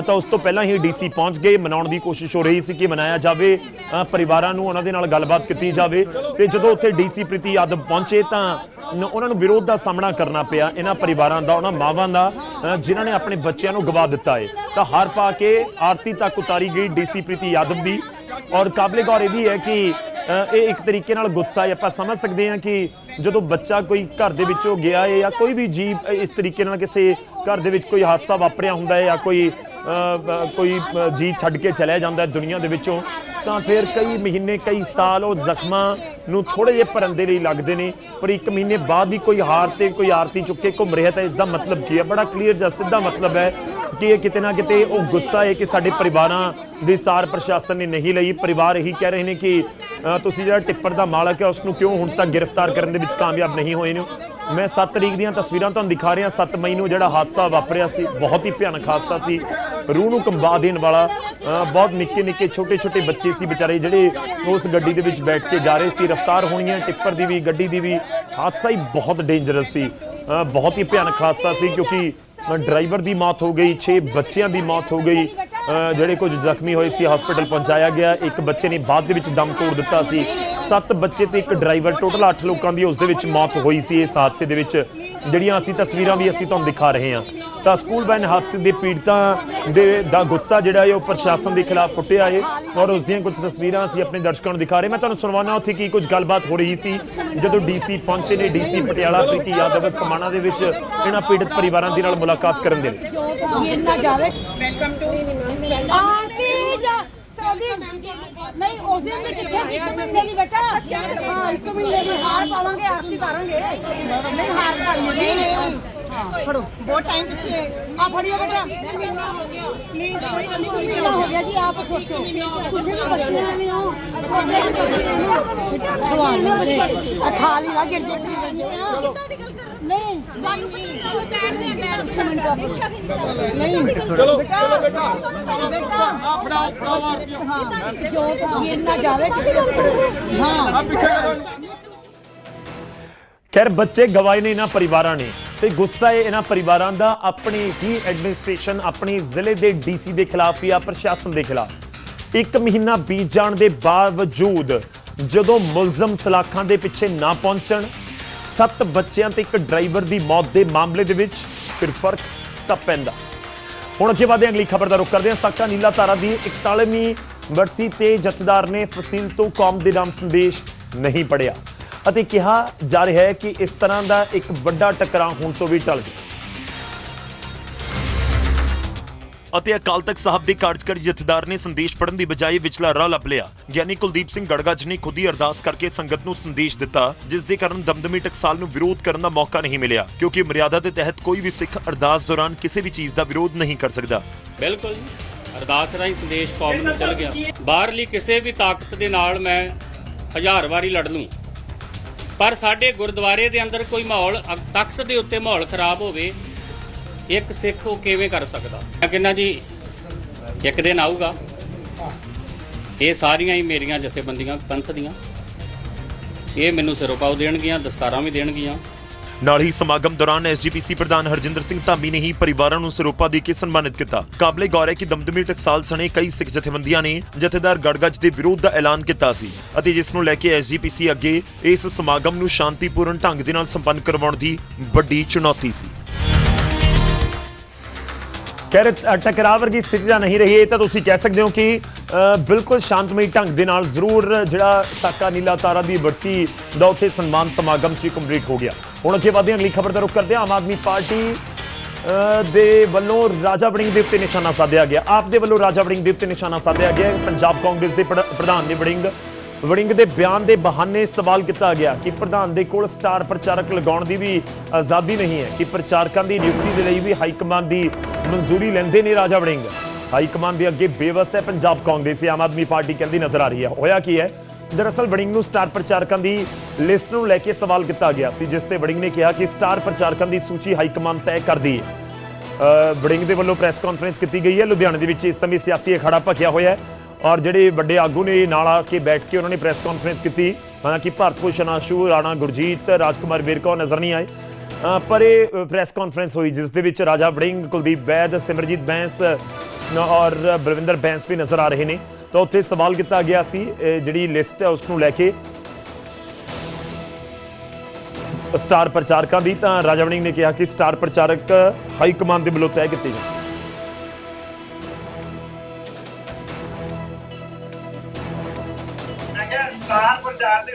ਤਾਂ ਉਸ ਤੋਂ ਪਹਿਲਾਂ ਹੀ ਡੀਸੀ ਪਹੁੰਚ ਗਏ, ਮਨਾਉਣ ਦੀ ਕੋਸ਼ਿਸ਼ ਹੋ ਰਹੀ ਸੀ ਕਿ ਮਨਾਇਆ ਜਾਵੇ ਪਰਿਵਾਰਾਂ ਨੂੰ ਉਹਨਾਂ ਦੇ ਨਾਲ ਗੱਲਬਾਤ ਕੀਤੀ ਜਾਵੇ। ਤੇ ਜਦੋਂ ਉੱਥੇ ਡੀਸੀ ਪ੍ਰੀਤੀ ਯਾਦਵ ਪਹੁੰਚੇ ਤਾਂ ਉਹਨਾਂ ਨੂੰ ਵਿਰੋਧ ਦਾ ਸਾਹਮਣਾ ਕਰਨਾ ਪਿਆ, ਇਹਨਾਂ ਪਰਿਵਾਰਾਂ ਦਾ, ਉਹਨਾਂ ਮਾਵਾਂ ਦਾ ਜਿਨ੍ਹਾਂ ਨੇ ਆਪਣੇ ਬੱਚਿਆਂ ਨੂੰ ਗਵਾ ਦਿੱਤਾ ਹੈ ਤਾਂ ਹਾਰ ਪਾ ਕੇ ਆਰਤੀ ਤੱਕ ਉਤਾਰੀ ਗਈ ਡੀਸੀ ਪ੍ਰੀਤੀ ਯਾਦਵ ਦੀ। ਔਰ ਕਾਬਲੇ ਗੌਰ ਇਹ ਵੀ ਹੈ ਕਿ ਇਹ ਇੱਕ ਤਰੀਕੇ ਨਾਲ ਗੁੱਸਾ ਹੈ। ਆਪਾਂ ਸਮਝ ਸਕਦੇ ਹਾਂ ਕਿ ਜਦੋਂ ਬੱਚਾ ਕੋਈ ਘਰ ਦੇ ਵਿੱਚੋਂ ਗਿਆ ਹੈ ਜਾਂ ਕੋਈ ਵੀ ਜੀਵ ਇਸ ਤਰੀਕੇ ਨਾਲ ਕਿਸੇ ਘਰ ਦੇ ਵਿੱਚ ਕੋਈ ਹਾਦਸਾ ਵਾਪਰਿਆ ਹੁੰਦਾ ਹੈ ਜਾਂ ਕੋਈ ਕੋਈ ਅ, ਜੀ ਛੱਡ ਕੇ ਚਲਿਆ ਜਾਂਦਾ ਦੁਨੀਆ ਦੇ ਵਿੱਚੋਂ ਤਾਂ ਫਿਰ ਕਈ ਮਹੀਨੇ ਕਈ ਸਾਲ ਉਹ ਜ਼ਖਮਾਂ ਨੂੰ ਥੋੜੇ ਜਿਹੇ ਭਰਨ ਦੇ ਲਈ ਲੱਗਦੇ ਨੇ ਪਰ ਇੱਕ ਮਹੀਨੇ ਬਾਅਦ ਵੀ ਕੋਈ ਹਾਰ ਤੇ ਕੋਈ ਆਰਤੀ ਚੁੱਕ ਕੇ ਘੁੰਮ ਰਿਹਾ ਤਾਂ ਇਸ ਦਾ ਮਤਲਬ ਕੀ ਹੈ? ਬੜਾ ਕਲੀਅਰ ਜਿਹਾ ਸਿੱਧਾ ਮਤਲਬ ਹੈ ਕਿ ਇਹ ਕਿਤੇ ਨਾ ਕਿਤੇ ਉਹ ਗੁੱਸਾ ਹੈ ਕਿ ਸਾਡੇ ਪਰਿਵਾਰਾਂ ਦੀ ਸਾਰ ਪ੍ਰਸ਼ਾਸਨ ਨੇ ਨਹੀਂ ਲਈ। ਪਰਿਵਾਰ ਇਹੀ ਕਹਿ ਰਹੇ ਨੇ ਕਿ ਤੁਸੀਂ ਜਿਹੜਾ ਟਿੱਪਰ ਦਾ ਮਾਲਕ ਹੈ ਉਸ ਨੂੰ ਕਿਉਂ ਹੁਣ ਤੱਕ ਗ੍ਰਿਫਤਾਰ ਕਰਨ ਦੇ ਵਿੱਚ ਕਾਮਯਾਬ ਨਹੀਂ ਹੋਏ ਨੇ? ਮੈਂ 7 ਤਰੀਕ ਦੀਆਂ ਤਸਵੀਰਾਂ ਤੁਹਾਨੂੰ ਦਿਖਾ ਰਿਹਾ 7 ਮਈ ਨੂੰ ਜਿਹੜਾ ਹਾਦਸਾ ਵਾਪਰਿਆ ਸੀ, ਬਹੁਤ ਹੀ ਭਿਆਨਕ ਹਾਦਸਾ ਸੀ। ਰੂਹ ਨੂੰ ਕੰਬਾ ਦੇਣ ਵਾਲਾ ਬਹੁਤ ਨਿੱਕੇ ਨਿੱਕੇ ਛੋਟੇ ਛੋਟੇ ਬੱਚੇ ਸੀ ਵਿਚਾਰੇ, ਜਿਹੜੇ ਉਸ ਗੱਡੀ ਦੇ ਵਿੱਚ ਬੈਠ ਕੇ ਜਾ ਰਹੇ ਸੀ। ਰਫ਼ਤਾਰ ਹੋਣੀ ਹੈ ਟਿੱਪਰ ਦੀ ਵੀ, ਗੱਡੀ ਦੀ ਵੀ, ਹਾਦਸਾ ਹੀ ਬਹੁਤ ਡੇਂਜਰਸ ਸੀ। ਬਹੁਤ ਹੀ ਭਿਆਨਕ ਹਾਦਸਾ ਸੀ ਕਿਉਂਕਿ ਡਰਾਈਵਰ ਦੀ ਮੌਤ ਹੋ ਗਈ 6 ਬੱਚਿਆਂ ਦੀ ਮੌਤ ਹੋ ਗਈ। ਜਿਹੜੇ ਕੁਝ ਜ਼ਖਮੀ ਹੋਏ ਸੀ ਹਸਪੀਟਲ ਪਹੁੰਚਾਇਆ ਗਿਆ। ਇੱਕ ਬੱਚੇ ਨੇ ਬਾਅਦ ਦੇ ਵਿੱਚ ਦਮ ਤੋੜ ਦਿੱਤਾ ਸੀ। ਸੱਤ ਬੱਚੇ ਤੇ ਇੱਕ ਡਰਾਈਵਰ, ਟੋਟਲ 8 ਲੋਕਾਂ ਦੀ ਉਸ ਦੇ ਵਿੱਚ ਮੌਤ ਹੋਈ ਸੀ। ਇਸ ਹਾਦਸੇ ਦੇ ਵਿੱਚ ਜਿਹੜੀਆਂ ਅਸੀਂ ਤਸਵੀਰਾਂ ਵੀ ਅਸੀਂ ਤੁਹਾਨੂੰ ਦਿਖਾ ਰਹੇ ਹਾਂ। ਤਾਂ ਸਕੂਲ ਵੈਨ ਹਾਦਸੇ ਦੇ ਪੀੜਤਾਂ ਦੇ ਦਾ ਗੁੱਸਾ ਜਿਹੜਾ ਹੈ ਉਹ ਪ੍ਰਸ਼ਾਸਨ ਦੇ ਖਿਲਾਫ ਫੁੱਟਿਆ ਹੈ ਔਰ ਉਸ ਦੀਆਂ ਕੁਝ ਤਸਵੀਰਾਂ ਅਸੀਂ ਆਪਣੇ ਦਰਸ਼ਕਾਂ ਨੂੰ ਦਿਖਾ ਰਹੇ ਮੈਂ ਤੁਹਾਨੂੰ ਸੁਣਵਾਉਣਾ ਉੱਥੇ ਕੀ ਕੁਝ ਗੱਲਬਾਤ ਹੋ ਰਹੀ ਸੀ ਜਦੋਂ ਡੀਸੀ ਪਹੁੰਚੇ ਨੇ ਡੀਸੀ ਪਟਿਆਲਾ ਪ੍ਰੀਤੀ ਯਾਦਵ ਸਮਾਣਾ ਦੇ ਵਿੱਚ ਇਹਨਾਂ ਪੀੜਤ ਪਰਿਵਾਰਾਂ ਦੇ ਨਾਲ ਮੁਲਾਕਾਤ ਕਰਨ ਦੇ ਲਈ।
ਵੈਲਕਮ ਟੂ ਆਰਤੀ ਜਾ ਨਹੀਂ ਉਸ ਦਿਨ ਦੀ ਕਿੱਥੇ ਸੀ ਇੱਕ ਮਹੀਨੇ ਦੀ ਬੇਟਾ ਹਾਂ ਇੱਕ ਮਹੀਨੇ ਦੀ ਹਾਰ ਪਾਵਾਂਗੇ ਆਰਤੀ ਕਰਾਂਗੇ ਨਹੀਂ ਹਾਰ ਪਾਈਏ ਨਹੀਂ। ਨਹੀਂ ਹਾਂ। ਫੜੋ। ਬਹੁਤ ਟਾਈਮ ਪਿੱਛੇ। ਆ ਫੜਿਓ ਬੇਟਾ। ਮਹੀਨਾ ਹੋ ਗਿਆ ਪਲੀਜ਼ ਕੋਈ ਨਹੀਂ ਮਹੀਨਾ ਹੋ ਗਿਆ ਜੀ ਆਪ ਸੋਚੋ। ਤੁਸੀਂ ਵੀ ਬੱਚੇ ਨਹੀਂ ਹੋ। ਸਵਾਲ ਆ ਥਾਲੀ ਲਾ ਗਿਰ ਜਾਂਦੀ ਨਹੀਂ
ਤੁਹਾਨੂੰ ਪਤਾ ਨਹੀਂ ਬੈਠਦੇ ਮੈਡਮ
ਨਹੀਂ।
ਚਲੋ ਚਲੋ ਬੇਟਾ।
ਬੇਟਾ
ਆ ਫੜਾਓ ਫੜਾਓ ਆਰਤੀਆਂ
ਹਾਂ ਜੋ ਇਹ ਨਾ ਜਾਵੇ ਕਿਸੇ ਹਾਂ।
ਆ ਪਿੱਛੇ ਕਰੋ
ਖੈਰ ਬੱਚੇ ਗਵਾਏ ਨੇ ਇਹਨਾਂ ਪਰਿਵਾਰਾਂ ਨੇ ਤੇ ਗੁੱਸਾ ਹੈ ਇਹਨਾਂ ਪਰਿਵਾਰਾਂ ਦਾ ਆਪਣੀ ਹੀ ਐਡਮਿਨਿਸਟ੍ਰੇਸ਼ਨ ਆਪਣੀ ਜ਼ਿਲ੍ਹੇ ਦੇ ਡੀਸੀ ਦੇ ਖਿਲਾਫ ਜਾਂ ਪ੍ਰਸ਼ਾਸਨ ਦੇ ਖਿਲਾਫ। ਇੱਕ ਮਹੀਨਾ ਬੀਤ ਜਾਣ ਦੇ ਬਾਵਜੂਦ ਜਦੋਂ ਮੁਲਜ਼ਮ ਸਲਾਖਾਂ ਦੇ ਪਿੱਛੇ ਨਾ ਪਹੁੰਚਣ ਸੱਤ ਬੱਚਿਆਂ ਤੇ ਇੱਕ ਡਰਾਈਵਰ ਦੀ ਮੌਤ ਦੇ ਮਾਮਲੇ ਦੇ ਵਿੱਚ ਫਿਰ ਫ਼ਰਕ ਤਾਂ ਪੈਂਦਾ। ਹੁਣ ਅੱਗੇ ਵਧਦੇ ਹਾਂ, ਅਗਲੀ ਖਬਰ ਦਾ ਰੁਖ ਕਰਦੇ ਹਾਂ। ਸਾਕਾ ਨੀਲਾ ਤਾਰਾ ਦੀ 41ਵੀਂ ਵਰਸੀ ਤੇ ਜਥੇਦਾਰ ਨੇ ਫਸੀਲ ਤੋਂ ਕੌਮ ਦੇ ਨਾਮ ਸੰਦੇਸ਼ ਨਹੀਂ ਪੜਿਆ ਅਤੇ ਕਿਹਾ ਜਾ ਰਿਹਾ ਹੈ ਕਿ ਇਸ ਤਰ੍ਹਾਂ ਦਾ ਇੱਕ ਵੱਡਾ ਟਕਰਾਅ ਹੁਣ ਤੋਂ ਵੀ ਟਲ ਗਿਆ। ਅਤੇ ਅਕਾਲ ਤਖਤ ਸਾਹਿਬ ਦੇ ਕਾਰਜਕਾਰੀ ਜਥੇਦਾਰ ਨੇ ਸੰਦੇਸ਼ ਪੜਨ ਦੀ ਬਜਾਏ ਵਿਚਲਾ ਰਾਹ ਲੱਭ ਲਿਆ। ਗਿਆਨੀ ਕੁਲਦੀਪ ਸਿੰਘ ਗੜਗੱਜ ਨੇ ਖੁਦ ਹੀ ਅਰਦਾਸ ਕਰਕੇ ਸੰਗਤ ਨੂੰ ਸੰਦੇਸ਼ ਦਿੱਤਾ, ਜਿਸ ਦੇ ਕਾਰਨ ਦਮਦਮੀ ਟਕਸਾਲ ਨੂੰ ਵਿਰੋਧ ਕਰਨ ਦਾ ਮੌਕਾ ਨਹੀਂ ਮਿਲਿਆ, ਕਿਉਂਕਿ ਮਰਿਆਦਾ ਦੇ ਤਹਿਤ ਕੋਈ ਵੀ ਸਿੱਖ ਅਰਦਾਸ ਦੌਰਾਨ ਕਿਸੇ ਵੀ ਚੀਜ਼ ਦਾ ਵਿਰੋਧ ਨਹੀਂ ਕਰ ਸਕਦਾ।
ਬਿਲਕੁਲ ਅਰਦਾਸ ਰਾਹੀਂ ਸੰਦੇਸ਼ ਕੌਮ ਨੂੰ ਚੱਲ ਗਿਆ। ਬਾਹਰਲੀ ਕਿਸੇ ਵੀ ਤਾਕਤ ਦੇ ਨਾਲ ਮੈਂ ਹਜ਼ਾਰ ਵਾਰੀ ਲੜ ਲੂੰ। ਪਰ ਸਾਡੇ ਗੁਰਦੁਆਰੇ ਦੇ ਅੰਦਰ ਕੋਈ ਮਾਹੌਲ ਅ- ਤਖਤ ਦੇ ਉੱਤੇ ਮਾਹੌਲ ਖਰਾਬ ਹੋਵੇ ਇੱਕ ਸਿੱਖ ਉਹ ਕਿਵੇਂ ਕਰ ਸਕਦਾ? ਮੈਂ ਕਹਿੰਦਾ ਜੀ, ਇੱਕ ਦਿਨ ਆਊਗਾ। ਇਹ ਸਾਰੀਆਂ ਹੀ ਮੇਰੀਆਂ ਜਥੇਬੰਦੀਆਂ, ਪੰਥ ਦੀਆਂ। ਇਹ ਮੈਨੂੰ ਸਿਰੋਪਾਉ ਦੇਣਗੀਆਂ, ਦਸਤਾਰਾਂ ਵੀ ਦੇਣਗੀਆਂ।
ਨਾਲ ਹੀ ਸਮਾਗਮ ਦੌਰਾਨ ਐਸਜੀਪੀਸੀ ਪ੍ਰਧਾਨ ਹਰਜਿੰਦਰ ਸਿੰਘ ਧਾਮੀ ਨੇ ਹੀ ਪਰਿਵਾਰਾਂ ਨੂੰ ਸਰੋਪਾ ਦੇ ਕੇ ਸਨਮਾਨਿਤ ਕੀਤਾ। ਕਾਬਲੇ ਗੌਰ ਹੈ ਕਿ ਦਮਦਮੀ ਟਕਸਾਲ ਸਣੇ ਕਈ ਸਿੱਖ ਜਥੇਬੰਦੀਆਂ ਨੇ ਜਥੇਦਾਰ ਗੜਗੱਜ ਦੇ ਵਿਰੋਧ ਦਾ ਐਲਾਨ ਕੀਤਾ ਸੀ ਅਤੇ ਜਿਸ ਨੂੰ ਲੈ ਕੇ ਐਸਜੀਪੀਸੀ ਅੱਗੇ ਇਸ ਸਮਾਗਮ ਨੂੰ ਸ਼ਾਂਤੀਪੂਰਨ ਢੰਗ ਦੇ ਨਾਲ ਸੰਪੰਨ ਕਰਵਾਉਣ ਦੀ ਵੱਡੀ ਚੁਣੌਤੀ ਸੀ। ਖੈਰ ਟਕਰਾਅ ਵਰਗੀ ਸਥਿਤੀ ਤਾਂ ਨਹੀਂ ਰਹੀ, ਇਹ ਤਾਂ ਤੁਸੀਂ ਕਹਿ ਸਕਦੇ ਹੋ ਕਿ ਬਿਲਕੁਲ ਸ਼ਾਂਤਮਈ ਢੰਗ ਦੇ ਨਾਲ ਜ਼ਰੂਰ ਜਿਹੜਾ ਸਾਕਾ ਨੀਲਾ ਤਾਰਾ ਦੀ ਵਰਤੀ ਦਾ ਉੱਥੇ ਸਨਮਾਨ ਸਮਾਗਮ ਸੀ ਕੰਪਲੀਟ ਹੋ ਗਿਆ। ਹੁਣ ਅੱਗੇ ਵਧਦੇ ਹਾਂ, ਅਗਲੀ ਖਬਰ ਦਾ ਰੁਖ ਕਰਦੇ ਹਾਂ, ਆਮ ਆਦਮੀ ਪਾਰਟੀ ਦੇ ਵੱਲੋਂ ਰਾਜਾ ਵੜਿੰਗ ਦੇ ਉੱਤੇ ਨਿਸ਼ਾਨਾ ਸਾਧਿਆ ਗਿਆ। ਆਪ ਦੇ ਵੱਲੋਂ ਰਾਜਾ ਵੜਿੰਗ ਦੇ ਉੱਤੇ ਨਿਸ਼ਾਨਾ ਸਾਧਿਆ ਗਿਆ। ਪੰਜਾਬ ਕਾਂਗਰਸ ਦੇ ਪ੍ਰਧ- ਪ੍ਰਧਾਨ ਨੇ ਵੜਿੰਗ ਵੜਿੰਗ ਦੇ ਬਿਆਨ ਦੇ ਬਹਾਨੇ ਸਵਾਲ ਕੀਤਾ ਗਿਆ ਕਿ ਪ੍ਰਧਾਨ ਦੇ ਕੋਲ ਸਟਾਰ ਪ੍ਰਚਾਰਕ ਲਗਾਉਣ ਦੀ ਵੀ ਆਜ਼ਾਦੀ ਨਹੀਂ ਹੈ, ਕਿ ਪ੍ਰਚਾਰਕਾਂ ਦੀ ਨਿਯੁਕਤੀ ਦੇ ਲਈ ਵੀ ਹਾਈ ਕਮਾਂਡ ਦੀ ਮਨਜ਼ੂਰੀ ਲੈਂਦੇ ਨੇ ਰਾਜਾ ਵੜਿੰਗ। ਹਾਈ ਕਮਾਂਡ ਦੇ ਅੱਗੇ ਬੇਵਸ ਹੈ, ਪੰਜਾਬ ਕਾਂਗਰਸ ਆਮ ਆਦਮੀ ਪਾਰਟੀ ਕਹਿੰਦੀ ਨਜ਼ਰ ਆ ਰਹੀ ਹੈ। ਹੋਇਆ ਕੀ ਹੈ? ਦਰਅਸਲ ਵੜਿੰਗ ਨੂੰ ਸਟਾਰ ਪ੍ਰਚਾਰਕਾਂ ਦੀ ਲਿਸਟ ਨੂੰ ਲੈ ਕੇ ਸਵਾਲ ਕੀਤਾ ਗਿਆ ਸੀ, ਜਿਸ ਤੇ ਵੜਿੰਗ ਨੇ ਕਿਹਾ ਕਿ ਸਟਾਰ ਪ੍ਰਚਾਰਕਾਂ ਦੀ ਸੂਚੀ ਹਾਈ ਕਮਾਂਡ ਤੈਅ ਕਰਦੀ ਹੈ। ਵੜਿੰਗ ਦੇ ਵੱਲੋਂ ਪ੍ਰੈਸ ਕਾਨਫਰੰਸ ਕੀਤੀ ਗਈ ਹੈ। ਲੁਧਿਆਣੇ ਦੇ ਵਿੱਚ ਇਸ ਸਮੇਂ ਸਿਆਸੀ ਅਖਾੜਾ ਭਖਿਆ ਹੋਇਆ ਹੈ। ਔਰ ਜਿਹੜੇ ਵੱਡੇ ਆਗੂ ਨੇ ਨਾਲ ਆ ਕੇ ਬੈਠ ਕੇ ਉਹਨਾਂ ਨੇ ਪ੍ਰੈਸ ਕਾਨਫਰੰਸ ਕੀਤੀ। ਹਾਲਾਂਕਿ ਭਾਰਤ ਭੂਸ਼ਣ ਆਸ਼ੂ, ਰਾਣਾ ਗੁਰਜੀਤ, ਰਾਜਕੁਮਾਰ ਵੇਰਕਾ ਨਜ਼ਰ ਨਹੀਂ ਆਏ। ਪਰ ਇਹ ਪ੍ਰੈਸ ਕਾਨਫਰੰਸ ਹੋਈ, ਜਿਸ ਦੇ ਵਿੱਚ ਰਾਜਾ ਵੜਿੰਗ, ਕੁਲਦੀਪ ਵੈਦ ਸਿਮਰਜੀਤ ਬੈਂਸ ਔਰ ਬਲਵਿੰਦਰ ਬੈਂਸ ਵੀ ਨਜ਼ਰ ਆ ਰਹੇ ਨੇ। ਤਾਂ ਉੱਥੇ ਸਵਾਲ ਕੀਤਾ ਗਿਆ ਸੀ ਜਿਹੜੀ ਲਿਸਟ ਹੈ ਉਸ ਨੂੰ ਲੈ ਕੇ ਸਟਾਰ ਪ੍ਰਚਾਰਕਾਂ ਦੀ, ਤਾਂ ਰਾਜਾ ਵੜਿੰਗ ਨੇ ਕਿਹਾ ਕਿ ਸਟਾਰ ਪ੍ਰਚਾਰਕ ਹਾਈ ਕਮਾਂਡ ਦੇ ਵੱਲੋਂ ਤੈਅ ਕੀਤੇ ਜਾਣ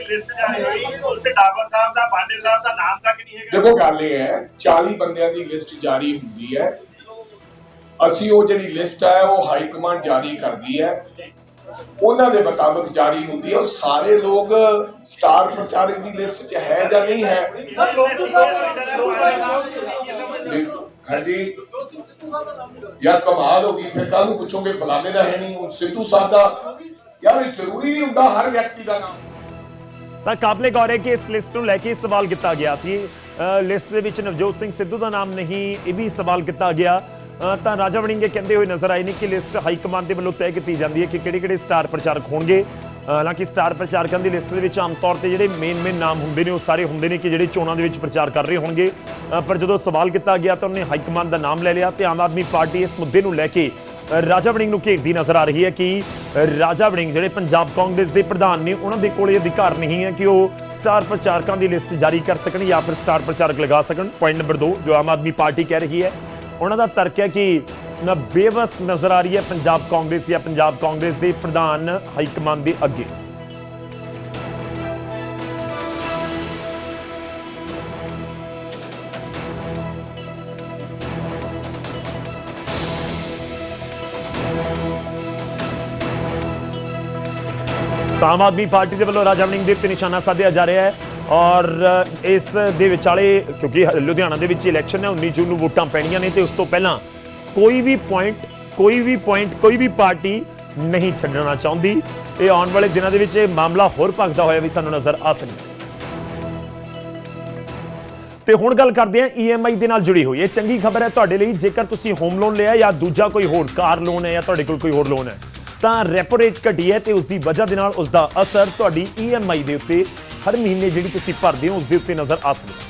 ਲਿਸਟ ਜਾਰੀ ਹੋਈ ਉਸ ਤੇ ਡਾਬਰ ਸਾਹਿਬ ਦਾ ਬਾਂਡੇ ਸਾਹਿਬ ਦਾ ਨਾਮ ਤੱਕ ਨਹੀਂ ਹੈਗਾ।
ਦੇਖੋ ਗੱਲ ਇਹ ਹੈ 40 ਬੰਦਿਆਂ ਦੀ ਲਿਸਟ ਜਾਰੀ ਹੁੰਦੀ ਹੈ। ਅਸੀਂ ਉਹ ਜਿਹੜੀ ਲਿਸਟ ਹੈ ਉਹ ਹਾਈ ਕਮਾਂਡ ਜਾਰੀ ਕਰਦੀ ਹੈ। ਉਹਨਾਂ ਦੇ ਮੁਤਾਬਕ ਜਾਰੀ ਹੁੰਦੀ ਹੈ। ਔਰ ਸਾਰੇ ਲੋਕ ਸਟਾਰ ਪ੍ਰਚਾਰਕ ਦੀ ਲਿਸਟ 'ਚ ਹੈ ਜਾਂ ਨਹੀਂ ਹੈ?
ਸਰ ਲੋਕੂ ਸਾਹਿਬ
ਜੀ, ਹਾਂਜੀ। ਯਾਰ ਕਮਾਲ ਹੋ ਗਈ। ਫਿਰ ਕੱਲ ਨੂੰ ਪੁੱਛੋਗੇ ਫਲਾਣੇ ਦਾ ਹੈ ਨਹੀਂ ਸਿੱਧੂ ਸਾਹਿਬ ਦਾ। ਯਾਰ ਇਹ ਜ਼ਰੂਰੀ ਨਹੀਂ ਹੁੰਦਾ ਹਰ ਵਿਅਕਤੀ ਦਾ ਨਾਮ।
ਤਾਂ ਕਾਬਲੇ ਗੌਰ ਹੈ ਕਿ ਇਸ ਲਿਸਟ ਨੂੰ ਲੈ ਕੇ ਸਵਾਲ ਕੀਤਾ ਗਿਆ ਸੀ। ਲਿਸਟ ਦੇ ਵਿੱਚ ਨਵਜੋਤ ਸਿੰਘ ਸਿੱਧੂ ਦਾ ਨਾਮ ਨਹੀਂ, ਇਹ ਵੀ ਸਵਾਲ ਕੀਤਾ ਗਿਆ। ਤਾਂ ਰਾਜਾ ਵੜਿੰਗੇ ਕਹਿੰਦੇ ਹੋਏ ਨਜ਼ਰ ਆਏ ਨੇ ਕਿ ਲਿਸਟ ਹਾਈ ਕਮਾਂਡ ਦੇ ਵੱਲੋਂ ਤੈਅ ਕੀਤੀ ਜਾਂਦੀ ਹੈ ਕਿ ਕਿਹੜੇ ਕਿਹੜੇ ਸਟਾਰ ਪ੍ਰਚਾਰਕ ਹੋਣਗੇ। ਹਾਲਾਂਕਿ ਸਟਾਰ ਪ੍ਰਚਾਰਕਾਂ ਦੀ ਲਿਸਟ ਦੇ ਵਿੱਚ ਆਮ ਤੌਰ ਤੇ ਜਿਹੜੇ ਮੇਨ ਮੇਨ ਨਾਮ ਹੁੰਦੇ ਨੇ, ਉਹ ਸਾਰੇ ਹੁੰਦੇ ਨੇ ਕਿ ਜਿਹੜੇ ਚੋਣਾਂ ਦੇ ਵਿੱਚ ਪ੍ਰਚਾਰ ਕਰ ਰਹੇ ਹੋਣਗੇ। ਪਰ ਜਦੋਂ ਸਵਾਲ ਕੀਤਾ ਗਿਆ ਤਾਂ ਉਹਨੇ ਹਾਈ ਕਮਾਂਡ ਦਾ ਨਾਮ ਲੈ ਲਿਆ ਤੇ ਆਮ ਆਦਮੀ ਪਾਰਟੀ ਇਸ ਮੁੱਦੇ ਨੂੰ ਲੈ ਕੇ ਰਾਜਾ ਵੜਿੰਗ ਨੂੰ ਘੇਰਦੀ ਨਜ਼ਰ ਆ ਰਹੀ ਹੈ ਕਿ ਰਾਜਾ ਵੜਿੰਗ ਜਿਹੜੇ ਪੰਜਾਬ ਕਾਂਗਰਸ ਦੇ ਪ੍ਰਧਾਨ ਨੇ, ਉਹਨਾਂ ਦੇ ਕੋਲ ਇਹ ਅਧਿਕਾਰ ਨਹੀਂ ਹੈ ਕਿ ਉਹ ਸਟਾਰ ਪ੍ਰਚਾਰਕਾਂ ਦੀ ਲਿਸਟ ਜਾਰੀ ਕਰ ਸਕਣ ਜਾਂ ਫਿਰ ਸਟਾਰ ਪ੍ਰਚਾਰਕ ਲਗਾ ਸਕਣ। ਪੁਆਇੰਟ ਨੰਬਰ 2 ਜੋ ਆਮ ਆਦਮੀ ਪਾਰਟੀ ਕਹਿ ਰਹੀ ਹੈ, ਉਹਨਾਂ ਦਾ ਤਰਕ ਹੈ ਕਿ ਨਾ ਬੇਵਸ ਨਜ਼ਰ ਆ ਰਹੀ ਹੈ ਪੰਜਾਬ ਕਾਂਗਰਸ ਜਾਂ ਪੰਜਾਬ ਕਾਂਗਰਸ ਦੇ ਪ੍ਰਧਾਨ ਹਾਈ ਕਮਾਂਡ ਦੇ ਅੱਗੇ। ਤਾਂ ਆਮ ਆਦਮੀ ਪਾਰਟੀ ਦੇ ਵੱਲੋਂ ਰਾਜਾ ਵੜਿੰਗ ਦੇ ਉੱਤੇ ਨਿਸ਼ਾਨਾ ਸਾਧਿਆ ਜਾ ਰਿਹਾ ਹੈ ਔਰ ਇਸ ਦੇ ਵਿਚਾਲੇ, ਕਿਉਂਕਿ ਲੁਧਿਆਣਾ ਦੇ ਵਿੱਚ ਇਲੈਕਸ਼ਨ ਹੈ 19 ਜੂਨ ਨੂੰ ਵੋਟਾਂ ਪੈਣੀਆਂ ਨੇ ਤੇ ਉਸ ਤੋਂ ਪਹਿਲਾਂ ਕੋਈ ਵੀ ਪੁਆਇੰਟ ਕੋਈ ਵੀ ਪੁਆਇੰਟ ਕੋਈ ਵੀ ਪਾਰਟੀ ਨਹੀਂ ਛੱਡਣਾ ਚਾਹੁੰਦੀ। ਇਹ ਆਉਣ ਵਾਲੇ ਦਿਨਾਂ ਦੇ ਵਿੱਚ ਇਹ ਮਾਮਲਾ ਹੋਰ ਭਖਦਾ ਹੋਇਆ ਵੀ ਸਾਨੂੰ ਨਜ਼ਰ ਆ ਸਕਦਾ ਹੈ। ਤੇ ਹੁਣ ਗੱਲ ਕਰਦੇ ਹਾਂ EMI ਦੇ ਨਾਲ ਜੁੜੀ ਹੋਈ। ਇਹ ਚੰਗੀ ਖਬਰ ਹੈ ਤੁਹਾਡੇ ਲਈ, ਜੇਕਰ ਤੁਸੀਂ ਹੋਮ ਲੋਨ ਲਿਆ ਜਾਂ ਦੂਜਾ ਕੋਈ ਹੋਰ ਕਾਰ ਲੋਨ ਹੈ ਜਾਂ ਤੁਹਾਡੇ ਕੋਲ ਕੋਈ ਹੋਰ ਲੋਨ ਹੈ। ਤਾਂ ਰੈਪੋ ਰੇਟ ਘਟੀ ਹੈ ਤੇ ਉਸ ਦੀ ਵਜ੍ਹਾ ਦੇ ਨਾਲ ਉਸ ਦਾ ਅਸਰ ਤੁਹਾਡੀ EMI ਦੇ ਉੱਤੇ ਹਰ ਮਹੀਨੇ ਜਿਹੜੀ ਤੁਸੀਂ ਭਰਦੇ ਹੋ ਉਸ ਦੇ ਉੱਤੇ ਨਜ਼ਰ ਆ ਸਕਦਾ ਹੈ।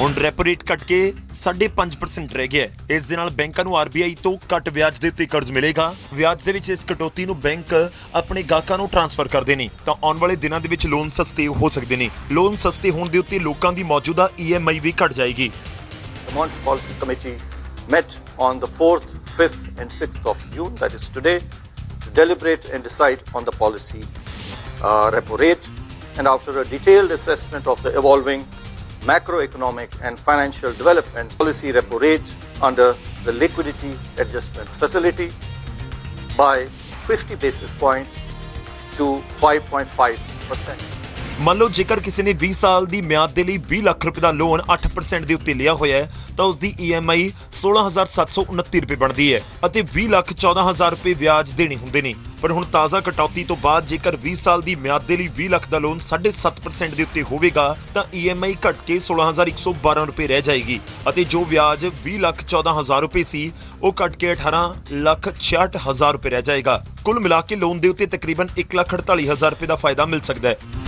ਹੁਣ ਰੈਪੋ ਰੇਟ ਘਟ ਕੇ 5.5% ਰਹਿ ਗਿਆ ਇਸ ਦੇ ਨਾਲ ਬੈਂਕਾਂ ਨੂੰ RBI ਤੋਂ ਘੱਟ ਵਿਆਜ ਦੇ ਉੱਤੇ ਕਰਜ਼ ਮਿਲੇਗਾ। ਵਿਆਜ ਦੇ ਵਿੱਚ ਇਸ ਕਟੌਤੀ ਨੂੰ ਬੈਂਕ ਆਪਣੇ ਗਾਹਕਾਂ ਨੂੰ ਟ੍ਰਾਂਸਫਰ ਕਰਦੇ ਨੇ। ਤਾਂ ਆਉਣ ਵਾਲੇ ਦਿਨਾਂ ਦੇ ਵਿੱਚ ਲੋਨ ਸਸਤੇ ਹੋ ਸਕਦੇ ਨੇ। ਲੋਨ ਸਸਤੇ ਹੋਣ ਦੇ ਉੱਤੇ ਲੋਕਾਂ ਦੀ ਮੌਜੂਦਾ EMI ਵੀ ਘਟ ਜਾਏਗੀ।
The Monetary Policy Committee met on the 4th, 5th, and 6th of June, that is today, to deliberate and decide on the policy uh, repo rate. And after a detailed assessment of the evolving macroeconomic and financial development, policy repo rate under the liquidity adjustment facility by 50 basis points to 5.5%.
ਮੰਨ ਲਓ ਜੇਕਰ ਕਿਸੇ ਨੇ 20 ਸਾਲ ਦੀ ਮਿਆਦ ਦੇ ਲਈ 20 ਲੱਖ ਰੁਪਏ ਦਾ ਲੋਨ 8% ਦੇ ਉੱਤੇ ਲਿਆ ਹੋਇਆ ਹੈ, ਤਾਂ ਉਸ ਦੀ EMI 16729 ਰੁਪਏ ਬਣਦੀ ਹੈ ਅਤੇ 20 ਲੱਖ 14000 ਰੁਪਏ ਵਿਆਜ ਦੇਣੇ ਹੁੰਦੇ ਨੇ। ਪਰ ਹੁਣ ਤਾਜ਼ਾ ਕਟੌਤੀ ਤੋਂ ਬਾਅਦ ਜੇਕਰ 20 ਸਾਲ ਦੀ ਮਿਆਦ ਦੇ ਲਈ 20 ਲੱਖ ਦਾ ਲੋਨ 7.5% ਦੇ ਉੱਤੇ ਹੋਵੇਗਾ, ਤਾਂ EMI ਘਟ ਕੇ 16112 ਰੁਪਏ ਰਹਿ ਜਾਏਗੀ ਅਤੇ ਜੋ ਵਿਆਜ 20 ਲੱਖ 14000 ਰੁਪਏ ਸੀ, ਉਹ ਘਟ ਕੇ 18 ਲੱਖ 66000 ਰੁਪਏ ਰਹਿ ਜਾਏਗਾ। ਕੁੱਲ ਮਿਲਾ ਕੇ ਲੋਨ ਦੇ ਉੱਤੇ ਤਕਰੀਬਨ 1 ਲੱਖ 48000 ਰੁਪਏ ਦਾ ਫਾਇਦਾ ਮਿਲ ਸਕਦਾ ਹੈ।